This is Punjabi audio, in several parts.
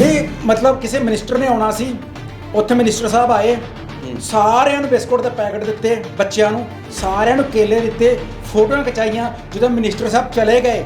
ਵੀ ਮਤਲਬ ਕਿਸੇ ਮਿਨਿਸਟਰ ਨੇ ਆਉਣਾ ਸੀ ਉੱਥੇ ਮਿਨਿਸਟਰ ਸਾਹਿਬ ਆਏ ਸਾਰਿਆਂ ਨੂੰ ਬਿਸਕੁਟ ਦੇ ਪੈਕਟ ਦਿੱਤੇ ਬੱਚਿਆਂ ਨੂੰ ਸਾਰਿਆਂ ਨੂੰ ਕੇਲੇ ਦਿੱਤੇ ਫੋਟੋਆਂ ਖਿਚਾਈਆਂ ਜਦੋਂ ਮਿਨਿਸਟਰ ਸਾਹਿਬ ਚਲੇ ਗਏ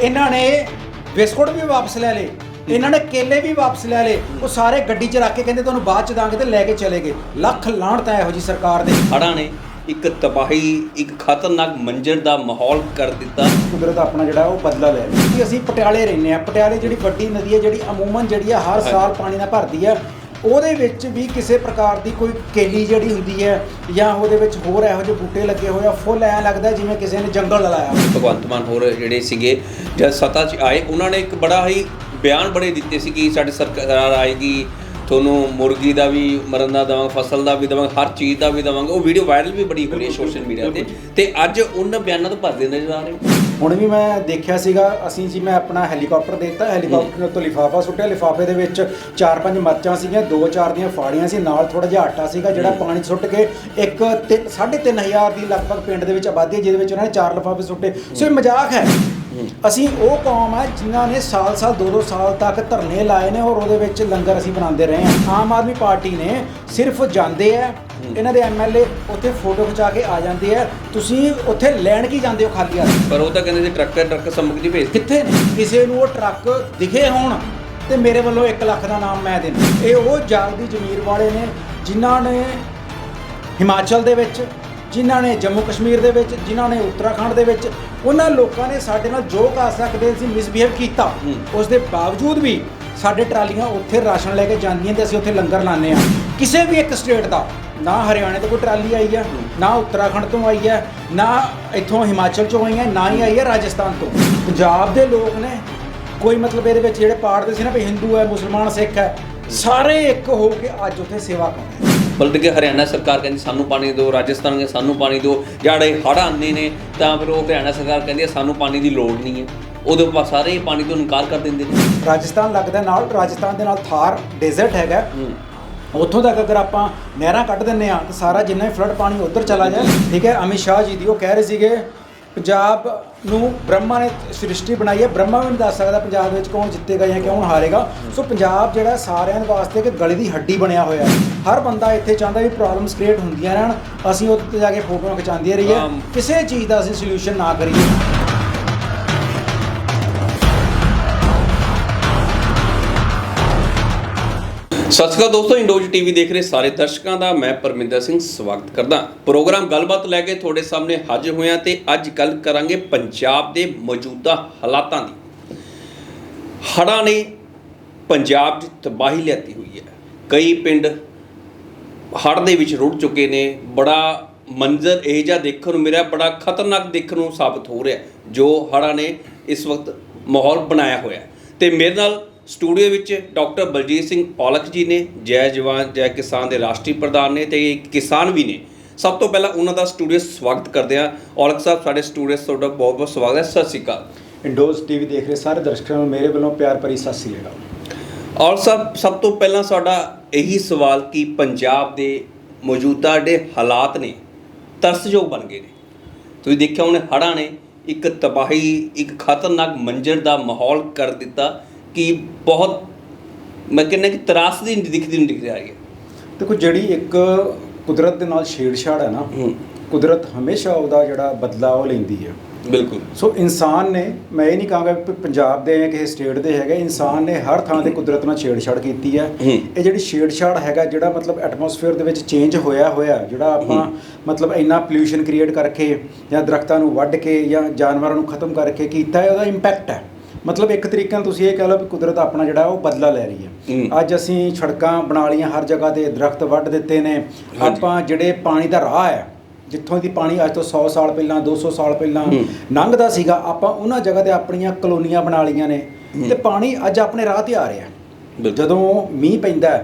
ਇਹਨਾਂ ਨੇ ਬਿਸਕੁਟ ਵੀ ਵਾਪਸ ਲੈ ਲਏ ਇਹਨਾਂ ਨੇ ਕੇਲੇ ਵੀ ਵਾਪਸ ਲੈ ਲਏ ਉਹ ਸਾਰੇ ਗੱਡੀ 'ਚ ਰੱਖ ਕੇ ਕਹਿੰਦੇ ਤੁਹਾਨੂੰ ਬਾਅਦ 'ਚ ਦਾਂਗੇ ਤੇ ਲੈ ਕੇ ਚਲੇ ਗਏ। ਲੱਖ ਲਾਹਣਤ ਹੈ ਇਹੋ ਜੀ ਸਰਕਾਰ ਦੇ। ਹੜ੍ਹਾਂ ਨੇ। ਇੱਕ ਤਬਾਹੀ ਇੱਕ ਖਤਰਨਾਕ ਮੰਜ਼ਰ ਦਾ ਮਾਹੌਲ ਕਰ ਦਿੱਤਾ। ਕੁਦਰਤ ਆਪਣਾ ਜਿਹੜਾ ਉਹ ਬਦਲਾ ਲੈ ਹੈ। ਕਿ ਅਸੀਂ ਪਟਿਆਲੇ ਰਹਿੰਦੇ ਆ ਪਟਿਆਲੇ ਜਿਹੜੀ ਵੱਡੀ ਨਦੀ ਹੈ ਜਿਹੜੀ ਅਮੂਮਨ ਜਿਹੜੀ ਆ ਹਰ ਸਾਲ ਪਾਣੀ ਨਾਲ ਭਰਦੀ ਹੈ। ਉਹਦੇ ਵਿੱਚ ਵੀ ਕਿਸੇ ਪ੍ਰਕਾਰ ਦੀ ਕੋਈ ਕੇਲੀ ਜਿਹੜੀ ਹੁੰਦੀ ਹੈ ਜਾਂ ਉਹਦੇ ਵਿੱਚ ਹੋਰ ਇਹੋ ਜਿਹੇ ਬੂਟੇ ਲੱਗੇ ਹੋਏ ਆ ਫੁੱਲ ਐ ਲੱਗਦਾ ਜਿਵੇਂ ਕਿਸੇ ਨੇ ਜੰਗਲ ਲਾਇਆ ਭਗਵੰਤ ਮਾਨ ਹੋਰ ਜਿਹੜੇ ਸੀਗੇ ਜਦ ਸੱਤਾ 'ਚ ਆਏ ਉਹਨਾਂ ਨੇ ਇੱਕ ਬੜਾ ਹੀ ਬਿਆਨ ਬੜੇ ਦਿੱਤੇ ਸੀ ਕਿ ਸਾਡੀ ਸਰਕਾਰ ਆਏਗੀ ਤੁਹਾਨੂੰ ਮੁਰਗੀ ਦਾ ਵੀ ਮਰਨ ਦਾ ਦੇਵਾਂਗੇ ਫਸਲ ਦਾ ਵੀ ਦੇਵਾਂਗੇ ਹਰ ਚੀਜ਼ ਦਾ ਵੀ ਦੇਵਾਂਗੇ। ਉਹ ਵੀਡੀਓ ਵਾਇਰਲ ਵੀ ਬੜੀ ਹੋ ਰਹੀ ਹੈ ਸੋਸ਼ਲ ਮੀਡੀਆ ਤੇ। ਤੇ ਅੱਜ ਉਹਨਾਂ ਬਿਆਨਾਂ ਤੋਂ ਭਰਦੇ ਨਜ਼ਰ ਆ ਰਹੇ। ਹੁਣ ਵੀ ਮੈਂ ਦੇਖਿਆ ਸੀਗਾ ਅਸੀਂ ਜੀ ਮੈਂ ਆਪਣਾ ਹੈਲੀਕਾਪਟਰ ਦੇਖਤਾ। ਹੈਲੀਕਾਪਟਰ ਤੋਂ ਲਿਫਾਫਾ ਸੁੱਟਿਆ। ਲਿਫਾਫੇ ਦੇ ਵਿੱਚ ਚਾਰ ਪੰਜ ਮਰਚਾਂ ਸੀਗੀਆਂ ਦੋ ਚਾਰ ਦੀਆਂ ਫਾੜੀਆਂ ਸੀ। ਨਾਲ ਥੋੜਾ ਜਿਹਾ ਆਟਾ ਸੀਗਾ ਜਿਹੜਾ ਪਾਣੀ 'ਚ ਸੁੱਟ ਕੇ ਇੱਕ 3500 ਦੀ ਲਗਭਗ ਪਿੰਡ ਦੇ ਵਿੱਚ ਆਬਾਦੀ ਹੈ ਜਿਹਦੇ ਵਿੱਚ ਉਹਨਾਂ ਨੇ ਚਾਰ ਲਿਫਾਫੇ ਸੁੱਟੇ। ਸੋ ਇਹ ਮਜ਼ਾਕ ਹੈ। ਅਸੀਂ ਉਹ ਕੌਮ ਹੈ ਜਿਨ੍ਹਾਂ ਨੇ ਸਾਲ-ਸਾਲ ਦੋ-ਦੋ ਸਾਲ ਤੱਕ ਧਰਨੇ ਲਾਏ ਨੇ ਔਰ ਉਹਦੇ ਵਿੱਚ ਲੰਗਰ ਅਸੀਂ ਬਣਾਉਂਦੇ ਰਹੇ ਹਾਂ। ਆਮ ਆਦਮੀ ਪਾਰਟੀ ਨੇ ਸਿਰਫ ਜਾਂਦੇ ਆ ਇਹਨਾਂ ਦੇ ਐਮਐਲਏ ਉੱਥੇ ਫੋਟੋ ਖਿਚਾ ਕੇ ਆ ਜਾਂਦੇ ਆ। ਤੁਸੀਂ ਉੱਥੇ ਲੈਣ ਕੀ ਜਾਂਦੇ ਹੋ ਖਾਲੀ ਹੱਥ? ਪਰ ਉਹ ਤਾਂ ਕਹਿੰਦੇ ਸੀ ਟਰੱਕ ਟਰੱਕ ਸਮਗਰੀ ਭੇਜ। ਕਿੱਥੇ ਨੇ? ਕਿਸੇ ਨੂੰ ਉਹ ਟਰੱਕ ਦਿਖੇ ਹੋਣ ਤੇ ਮੇਰੇ ਵੱਲੋਂ 1 ਲੱਖ ਦਾ ਨਾਮ ਮੈਂ ਦੇਣਾ। ਇਹ ਉਹ ਜਾਗਦੀ ਜ਼ਮੀਰ ਵਾਲੇ ਨੇ ਜਿਨ੍ਹਾਂ ਨੇ ਹਿਮਾਚਲ ਦੇ ਵਿੱਚ ਜਿਨ੍ਹਾਂ ਨੇ ਜੰਮੂ ਕਸ਼ਮੀਰ ਦੇ ਵਿੱਚ ਜਿਨ੍ਹਾਂ ਨੇ ਉੱਤਰਾਖੰਡ ਦੇ ਵਿੱਚ ਉਹਨਾਂ ਲੋਕਾਂ ਨੇ ਸਾਡੇ ਨਾਲ ਜੋ ਕਰ ਸਕਦੇ ਸੀ ਮਿਸਬੀਹੇਵ ਕੀਤਾ। ਉਸ ਦੇ ਬਾਵਜੂਦ ਵੀ ਸਾਡੇ ਟਰਾਲੀਆਂ ਉੱਥੇ ਰਾਸ਼ਨ ਲੈ ਕੇ ਜਾਂਦੀਆਂ ਤੇ ਅਸੀਂ ਉੱਥੇ ਲੰਗਰ ਲਾਉਂਦੇ ਆ ਕਿਸੇ ਵੀ ਇੱਕ ਸਟੇਟ ਦਾ ਨਾ ਹਰਿਆਣੇ ਤੋਂ ਕੋਈ ਟਰਾਲੀ ਆਈ ਹੈ ਨਾ ਉੱਤਰਾਖੰਡ ਤੋਂ ਆਈ ਹੈ ਨਾ ਇੱਥੋਂ ਹਿਮਾਚਲ ਚੋਂ ਆਈ ਹੈ ਨਾ ਹੀ ਆਈ ਹੈ ਰਾਜਸਥਾਨ ਤੋਂ। ਪੰਜਾਬ ਦੇ ਲੋਕ ਨੇ ਕੋਈ ਮਤਲਬ ਇਹਦੇ ਵਿੱਚ ਜਿਹੜੇ ਪਾੜਦੇ ਸੀ ਨਾ ਵੀ ਹਿੰਦੂ ਹੈ ਮੁਸਲਮਾਨ ਸਿੱਖ ਹੈ ਸਾਰੇ ਇੱਕ ਹੋ ਕੇ ਅੱਜ ਉੱਥੇ ਸੇਵਾ ਕਰ ਰਹੇ ਨੇ ਬਲਕਿ ਕਿ ਹਰਿਆਣਾ ਸਰਕਾਰ ਕਹਿੰਦੀ ਸਾਨੂੰ ਪਾਣੀ ਦਿਓ ਰਾਜਸਥਾਨ ਕਹਿੰਦੇ ਸਾਨੂੰ ਪਾਣੀ ਦਿਓ ਜਿਹੜੇ ਹੜ੍ਹ ਆਉਂਦੇ ਨੇ ਤਾਂ ਫਿਰ ਉਹ ਹਰਿਆਣਾ ਸਰਕਾਰ ਕਹਿੰਦੀ ਹੈ ਸਾਨੂੰ ਪਾਣੀ ਦੀ ਲੋੜ ਨਹੀਂ ਹੈ। ਉਹਦੇ ਉੱਪਰ ਸਾਰੇ ਹੀ ਪਾਣੀ ਤੋਂ ਇਨਕਾਰ ਕਰ ਦਿੰਦੇ ਨੇ। ਰਾਜਸਥਾਨ ਲੱਗਦਾ ਨਾਲ ਰਾਜਸਥਾਨ ਦੇ ਨਾਲ ਥਾਰ ਡੈਜ਼ਰਟ ਹੈਗਾ। ਉੱਥੋਂ ਤੱਕ ਅਗਰ ਆਪਾਂ ਨਹਿਰਾਂ ਕੱਢ ਦਿੰਨੇ ਆ ਤਾਂ ਸਾਰਾ ਜਿੰਨਾ ਵੀ ਫਲੱਡ ਪਾਣੀ ਉੱਧਰ ਚਲਾ ਜਾਏ ਠੀਕ ਹੈ ਅਮਿਤ ਸ਼ਾਹ ਜੀ ਦੀ ਉਹ ਕਹਿ ਰਹੇ ਸੀਗੇ ਪੰਜਾਬ ਨੂੰ ਬ੍ਰਹਮਾ ਨੇ ਸ੍ਰਿਸ਼ਟੀ ਬਣਾਈ ਹੈ। ਬ੍ਰਹਮਾ ਵੀ ਨਹੀਂ ਦੱਸ ਸਕਦਾ ਪੰਜਾਬ ਵਿੱਚ ਕੌਣ ਜਿੱਤੇਗਾ ਜਾਂ ਕੌਣ ਹਾਰੇਗਾ। ਸੋ ਪੰਜਾਬ ਜਿਹੜਾ ਸਾਰਿਆਂ ਦੇ ਵਾਸਤੇ ਇੱਕ ਗਲੀ ਦੀ ਹੱਡੀ ਬਣਿਆ ਹੋਇਆ ਹੈ। ਹਰ ਬੰਦਾ ਇੱਥੇ ਚਾਹੁੰਦਾ ਵੀ ਪ੍ਰੋਬਲਮਸ ਕ੍ਰੀਏਟ ਹੁੰਦੀਆਂ ਰਹਿਣ। ਅਸੀਂ ਉੱਥੇ ਜਾ ਕੇ ਫੋਟੋਆਂ ਖਿਚਾਉਂਦੇ ਰਹੀਏ। ਕਿਸੇ ਚੀਜ਼ ਦਾ ਅਸੀਂ ਸੋਲੂਸ਼ਨ ਨਾ ਕਰੀਏ। ਸਤਿ ਸ਼੍ਰੀ ਅਕਾਲ ਦੋਸਤੋ ਇੰਡੋਜ ਟੀਵੀ ਦੇਖ ਰਹੇ ਸਾਰੇ ਦਰਸ਼ਕਾਂ ਦਾ ਮੈਂ ਪਰਮਿੰਦਰ ਸਿੰਘ ਸਵਾਗਤ ਕਰਦਾ। ਪ੍ਰੋਗਰਾਮ ਗੱਲਬਾਤ ਲੈ ਕੇ ਤੁਹਾਡੇ ਸਾਹਮਣੇ ਹਾਜ਼ਰ ਹੋਇਆ ਤੇ ਅੱਜ ਗੱਲ ਕਰਾਂਗੇ ਪੰਜਾਬ ਦੇ ਮੌਜੂਦਾ ਹਾਲਾਤਾਂ ਦੀ। ਹੜ੍ਹਾਂ ਨੇ ਪੰਜਾਬ 'ਚ ਤਬਾਹੀ ਲਿਆਤੀ ਹੋਈ ਹੈ। ਕਈ ਪਿੰਡ ਹੜ੍ਹ ਦੇ ਵਿੱਚ ਰੁੜ ਚੁੱਕੇ ਨੇ। ਬੜਾ ਮੰਜ਼ਰ ਇਹ ਜਿਹਾ ਦੇਖਣ ਨੂੰ ਮਿਲਿਆ, ਬੜਾ ਖਤਰਨਾਕ ਦੇਖਣ ਨੂੰ ਸਾਬਤ ਹੋ ਰਿਹਾ ਜੋ ਹੜ੍ਹਾਂ ਨੇ ਇਸ ਵਕਤ ਮਾਹੌਲ ਬਣਾਇਆ ਹੋਇਆ ਹੈ। ਤੇ ਮੇਰੇ ਨਾਲ ਸਟੂਡੀਓ ਵਿੱਚ ਡਾਕਟਰ ਬਲਜੀਤ ਸਿੰਘ ਔਲਖ ਜੀ ਨੇ ਜੈ ਜਵਾਨ ਜੈ ਕਿਸਾਨ ਦੇ ਰਾਸ਼ਟਰੀ ਪ੍ਰਧਾਨ ਨੇ ਤੇ ਇੱਕ ਕਿਸਾਨ ਵੀ ਨੇ। ਸਭ ਤੋਂ ਪਹਿਲਾਂ ਉਹਨਾਂ ਦਾ ਸਟੂਡੀਓ ਸਵਾਗਤ ਕਰਦੇ ਹਾਂ। ਔਲਖ ਸਾਹਿਬ ਸਾਡੇ ਸਟੂਡੀਓ ਤੁਹਾਡਾ ਬਹੁਤ ਬਹੁਤ ਸਵਾਗਤ ਹੈ। ਸਤਿ ਸ਼੍ਰੀ ਅਕਾਲ। ਇੰਡੋਜ਼ ਟੀਵੀ ਦੇਖ ਰਹੇ ਸਾਰੇ ਦਰਸ਼ਕਾਂ ਨੂੰ ਮੇਰੇ ਵੱਲੋਂ ਪਿਆਰ ਭਰੀ ਸਤਿ ਸ੍ਰੀ ਅਕਾਲ। ਔਰ ਸਭ ਸਭ ਤੋਂ ਪਹਿਲਾਂ ਸਾਡਾ ਇਹੀ ਸਵਾਲ ਕਿ ਪੰਜਾਬ ਦੇ ਮੌਜੂਦਾ ਜਿਹੜੇ ਹਾਲਾਤ ਨੇ ਤਰਸਯੋਗ ਬਣ ਗਏ ਨੇ। ਤੁਸੀਂ ਦੇਖਿਆ ਉਹਨੇ ਹੜ੍ਹਾਂ ਨੇ ਇੱਕ ਤਬਾਹੀ ਇੱਕ ਖਤਰਨਾਕ ਮੰਜ਼ਰ ਦਾ ਮਾਹੌਲ ਕਰ ਦਿੱਤਾ। ਕਿ ਬਹੁਤ ਮੈਂ ਕਹਿੰਦਾ ਕਿ ਤਰਾਸਦੀ ਨਹੀਂ ਦਿਖਦੀ ਨਹੀਂ ਦਿਖ ਰਹੀ ਹੈ ਦੇਖੋ ਜਿਹੜੀ ਇੱਕ ਕੁਦਰਤ ਦੇ ਨਾਲ ਛੇੜਛਾੜ ਹੈ ਨਾ ਕੁਦਰਤ ਹਮੇਸ਼ਾ ਉਹਦਾ ਜਿਹੜਾ ਬਦਲਾ ਉਹ ਲੈਂਦੀ ਹੈ। ਬਿਲਕੁਲ। ਸੋ ਇਨਸਾਨ ਨੇ ਮੈਂ ਇਹ ਨਹੀਂ ਕਹਾਂਗਾ ਕਿ ਪੰਜਾਬ ਦੇ ਜਾਂ ਕਿਸੇ ਸਟੇਟ ਦੇ ਹੈਗੇ ਇਨਸਾਨ ਨੇ ਹਰ ਥਾਂ ਤੇ ਕੁਦਰਤ ਨਾਲ ਛੇੜਛਾੜ ਕੀਤੀ ਹੈ। ਇਹ ਜਿਹੜੀ ਛੇੜਛਾੜ ਹੈਗਾ ਜਿਹੜਾ ਮਤਲਬ ਐਟਮੋਸਫੇਅਰ ਦੇ ਵਿੱਚ ਚੇਂਜ ਹੋਇਆ ਹੋਇਆ ਜਿਹੜਾ ਆਪਾਂ ਮਤਲਬ ਇੰਨਾ ਪੋਲਿਊਸ਼ਨ ਕ੍ਰੀਏਟ ਕਰਕੇ ਜਾਂ ਦਰਖਤਾਂ ਨੂੰ ਵੱਢ ਕੇ ਜਾਂ ਜਾਨਵਰਾਂ ਨੂੰ ਖਤਮ ਕਰਕੇ ਕੀਤਾ ਹੈ ਉਹਦਾ ਇੰਪੈਕਟ ਹੈ। ਮਤਲਬ ਇੱਕ ਤਰੀਕੇ ਨਾਲ ਤੁਸੀਂ ਇਹ ਕਹਿ ਲਓ ਵੀ ਕੁਦਰਤ ਆਪਣਾ ਜਿਹੜਾ ਉਹ ਬਦਲਾ ਲੈ ਰਹੀ ਹੈ। ਅੱਜ ਅਸੀਂ ਸੜਕਾਂ ਬਣਾ ਲਈਆਂ ਹਰ ਜਗ੍ਹਾ ਤੇ ਦਰਖਤ ਵੱਢ ਦਿੱਤੇ ਨੇ। ਆਪਾਂ ਜਿਹੜੇ ਪਾਣੀ ਦਾ ਰਾਹ ਹੈ ਜਿੱਥੋਂ ਦੀ ਪਾਣੀ ਅੱਜ ਤੋਂ 100 ਸਾਲ ਪਹਿਲਾਂ 200 ਸਾਲ ਪਹਿਲਾਂ। ਲੰਘਦਾ ਸੀਗਾ ਆਪਾਂ ਉਹਨਾਂ ਜਗ੍ਹਾ ਤੇ ਆਪਣੀਆਂ ਕਲੋਨੀਆਂ ਬਣਾ ਲਈਆਂ ਨੇ ਤੇ ਪਾਣੀ ਅੱਜ ਆਪਣੇ ਰਾਹ ਤੇ ਆ ਰਿਹਾ ਜਦੋਂ ਮੀਂਹ ਪੈਂਦਾ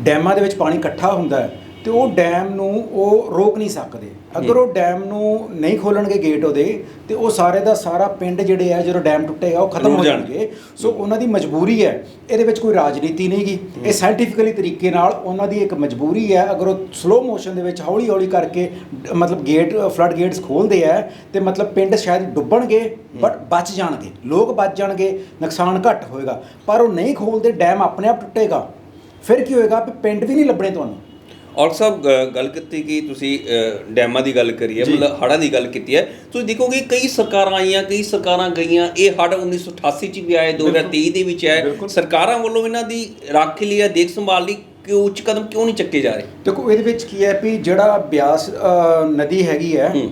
ਡੈਮਾਂ ਦੇ ਵਿੱਚ ਪਾਣੀ ਇਕੱਠਾ ਹੁੰਦਾ ਹੈ ਤੇ ਉਹ ਡੈਮ ਨੂੰ ਉਹ ਰੋਕ ਨਹੀਂ ਸਕਦੇ। ਅਗਰ ਉਹ ਡੈਮ ਨੂੰ ਨਹੀਂ ਖੋਲਣਗੇ ਗੇਟ ਉਹਦੇ ਤੇ ਉਹ ਸਾਰੇ ਦਾ ਸਾਰਾ ਪਿੰਡ ਜਿਹੜੇ ਆ ਜਦੋਂ ਡੈਮ ਟੁੱਟੇਗਾ ਉਹ ਖਤਮ ਹੋ ਜਾਣਗੇ। ਸੋ ਉਹਨਾਂ ਦੀ ਮਜਬੂਰੀ ਹੈ। ਇਹਦੇ ਵਿੱਚ ਕੋਈ ਰਾਜਨੀਤੀ ਨਹੀਂ ਗੀ। ਇਹ ਸਾਇੰਟੀਫਿਕਲੀ ਤਰੀਕੇ ਨਾਲ ਉਹਨਾਂ ਦੀ ਇੱਕ ਮਜਬੂਰੀ ਹੈ। ਅਗਰ ਉਹ ਸਲੋ ਮੋਸ਼ਨ ਦੇ ਵਿੱਚ ਹੌਲੀ ਹੌਲੀ ਕਰਕੇ ਮਤਲਬ ਗੇਟ ਫਲੱਡ ਗੇਟਸ ਖੋਲਦੇ ਆ ਤੇ ਮਤਲਬ ਪਿੰਡ ਸ਼ਾਇਦ ਡੁੱਬਣਗੇ ਬਟ ਬਚ ਜਾਣਗੇ। ਲੋਕ ਬਚ ਜਾਣਗੇ ਨੁਕਸਾਨ ਘੱਟ ਹੋਏਗਾ। ਪਰ ਉਹ ਨਹੀਂ ਖੋਲਦੇ ਡੈਮ ਆਪਣੇ ਆਪ ਟੁੱਟੇਗਾ। ਫਿਰ ਕੀ ਹੋਏਗਾ ਪਿੰਡ ਵੀ ਨਹੀਂ ਲੱਭਣੇ ਤੁਹਾਨੂੰ। ਔਰ ਗ- ਗੱਲ ਕੀਤੀ ਕਿ ਤੁਸੀਂ ਡੈਮਾਂ ਦੀ ਗੱਲ ਕਰੀ ਹੈ ਮਤਲਬ ਹੜ੍ਹਾਂ ਦੀ ਗੱਲ ਕੀਤੀ ਹੈ। ਤੁਸੀਂ ਦੇਖੋਗੇ ਕਈ ਸਰਕਾਰਾਂ ਆਈਆਂ ਕਈ ਸਰਕਾਰਾਂ ਗਈਆਂ ਇਹ ਹੜ੍ਹ 1988 ਚ ਵੀ ਆਏ 2023 ਦੇ ਵਿੱਚ ਆਏ। ਬਿਲਕੁਲ। ਸਰਕਾਰਾਂ ਵੱਲੋਂ ਇਹਨਾਂ ਦੀ ਰਾਖੀ ਲਈ ਜਾਂ ਦੇਖ ਸੰਭਾਲ ਲਈ ਕਿਉਂ ਉੱਚ ਕਦਮ ਕਿਉਂ ਨਹੀਂ ਚੱਕੇ ਜਾ ਰਹੇ? ਦੇਖੋ ਇਹਦੇ ਵਿੱਚ ਕੀ ਹੈ ਵੀ ਜਿਹੜਾ ਬਿਆਸ ਨਦੀ ਹੈਗੀ ਹੈ ਹੂੰ।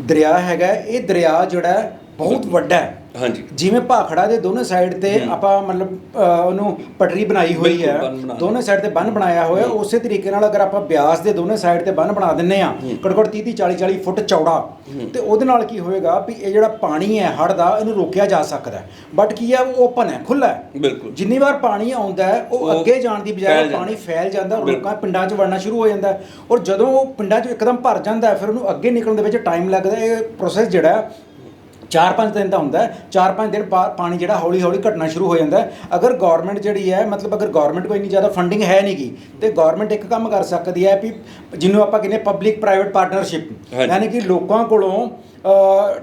ਦਰਿਆ ਹੈਗਾ ਹੈ, ਇਹ ਦਰਿਆ ਜਿਹੜਾ ਹੈ, ਬਹੁਤ ਵੱਡਾ ਹੈ। ਹਾਂਜੀ। ਜਿਵੇਂ ਭਾਖੜਾ ਦੇ ਦੋਨੇ ਸਾਈਡ ਤੇ ਆਪਾਂ ਮਤਲਬ ਉਹਨੂੰ ਪਟਰੀ ਬਣਾਈ ਹੋਈ ਬਿਲਕੁਲ, ਹੈ। ਬੰਨ੍ਹ ਬਣਾ ਦੋਨੇ ਸਾਈਡ ਤੇ ਬੰਨ ਬਣਾਇਆ ਹੋਇਆ। ਉਸੇ ਤਰੀਕੇ ਨਾਲ ਅਗਰ ਆਪਾਂ ਬਿਆਸ ਦੇ ਦੋਨੇ ਸਾਈਡ ਤੇ ਬੰਨ ਬਣਾ ਦਿੰਨੇ ਆ ਘੱਟੋ ਘੱਟ 30 40 40 ਫੁੱਟ ਚੌੜਾ। ਤੇ ਉਹਦੇ ਨਾਲ ਕੀ ਹੋਏਗਾ ਵੀ ਇਹ ਜਿਹੜਾ ਪਾਣੀ ਹੈ ਹੜ੍ਹ ਦਾ ਇਹਨੂੰ ਰੋਕਿਆ ਜਾ ਸਕਦਾ ਬਟ ਕੀ ਹੈ ਉਹ ਓਪਨ ਹੈ ਖੁੱਲਾ ਹੈ। ਬਿਲਕੁਲ। ਜਿੰਨੀ ਵਾਰ ਪਾਣੀ ਆਉਂਦਾ ਹੈ ਉਹ ਉਹ ਅੱਗੇ ਜਾਣ ਦੀ ਫੈਲ ਬਜਾਏ ਜਾਂਦਾ। ਪਾਣੀ ਫੈਲ ਜਾਂਦਾ ਔਰ ਬਿਲਕੁਲ। ਲੋਕਾਂ ਪਿੰਡਾਂ 'ਚ ਵੜਨਾ ਸ਼ੁਰੂ ਹੋ ਜਾਂਦਾ ਹੈ। ਔਰ ਜਦੋਂ ਉਹ ਪਿੰਡਾਂ 'ਚ ਇੱਕਦਮ ਭਰ ਜਾਂਦਾ ਹੈ, ਫਿਰ ਉਹਨੂੰ ਅੱਗੇ ਨਿਕਲਣ ਦੇ ਵਿੱਚ ਟਾਈਮ ਲੱਗਦਾ ਹੈ। ਇਹ ਪ੍ਰੋਸੈਸ ਜਿਹੜਾ ਹੈ, ਚਾਰ ਪੰਜ ਦਿਨ ਦਾ ਹੁੰਦਾ ਹੈ। ਚਾਰ ਪੰਜ ਦਿਨ ਬਾਅਦ ਪਾਣੀ ਜਿਹੜਾ ਹੌਲੀ ਹੌਲੀ ਘਟਣਾ ਸ਼ੁਰੂ ਹੋ ਜਾਂਦਾ ਅਗਰ ਗਵਰਨਮੈਂਟ ਜਿਹੜੀ ਹੈ ਮਤਲਬ ਅਗਰ ਗਵਰਨਮੈਂਟ ਕੋਈ ਇੰਨੀ ਜ਼ਿਆਦਾ ਫੰਡਿੰਗ ਹੈ ਨਹੀਂਗੀ ਤੇ ਗਵਰਨਮੈਂਟ ਇੱਕ ਕੰਮ ਕਰ ਸਕਦੀ ਹੈ ਵੀ ਜਿਹਨੂੰ ਆਪਾਂ ਕਹਿੰਦੇ ਪਬਲਿਕ ਪ੍ਰਾਈਵੇਟ ਪਾਰਟਨਰਸ਼ਿਪ। ਯਾਨੀ ਕਿ ਲੋਕਾਂ ਕੋਲੋਂ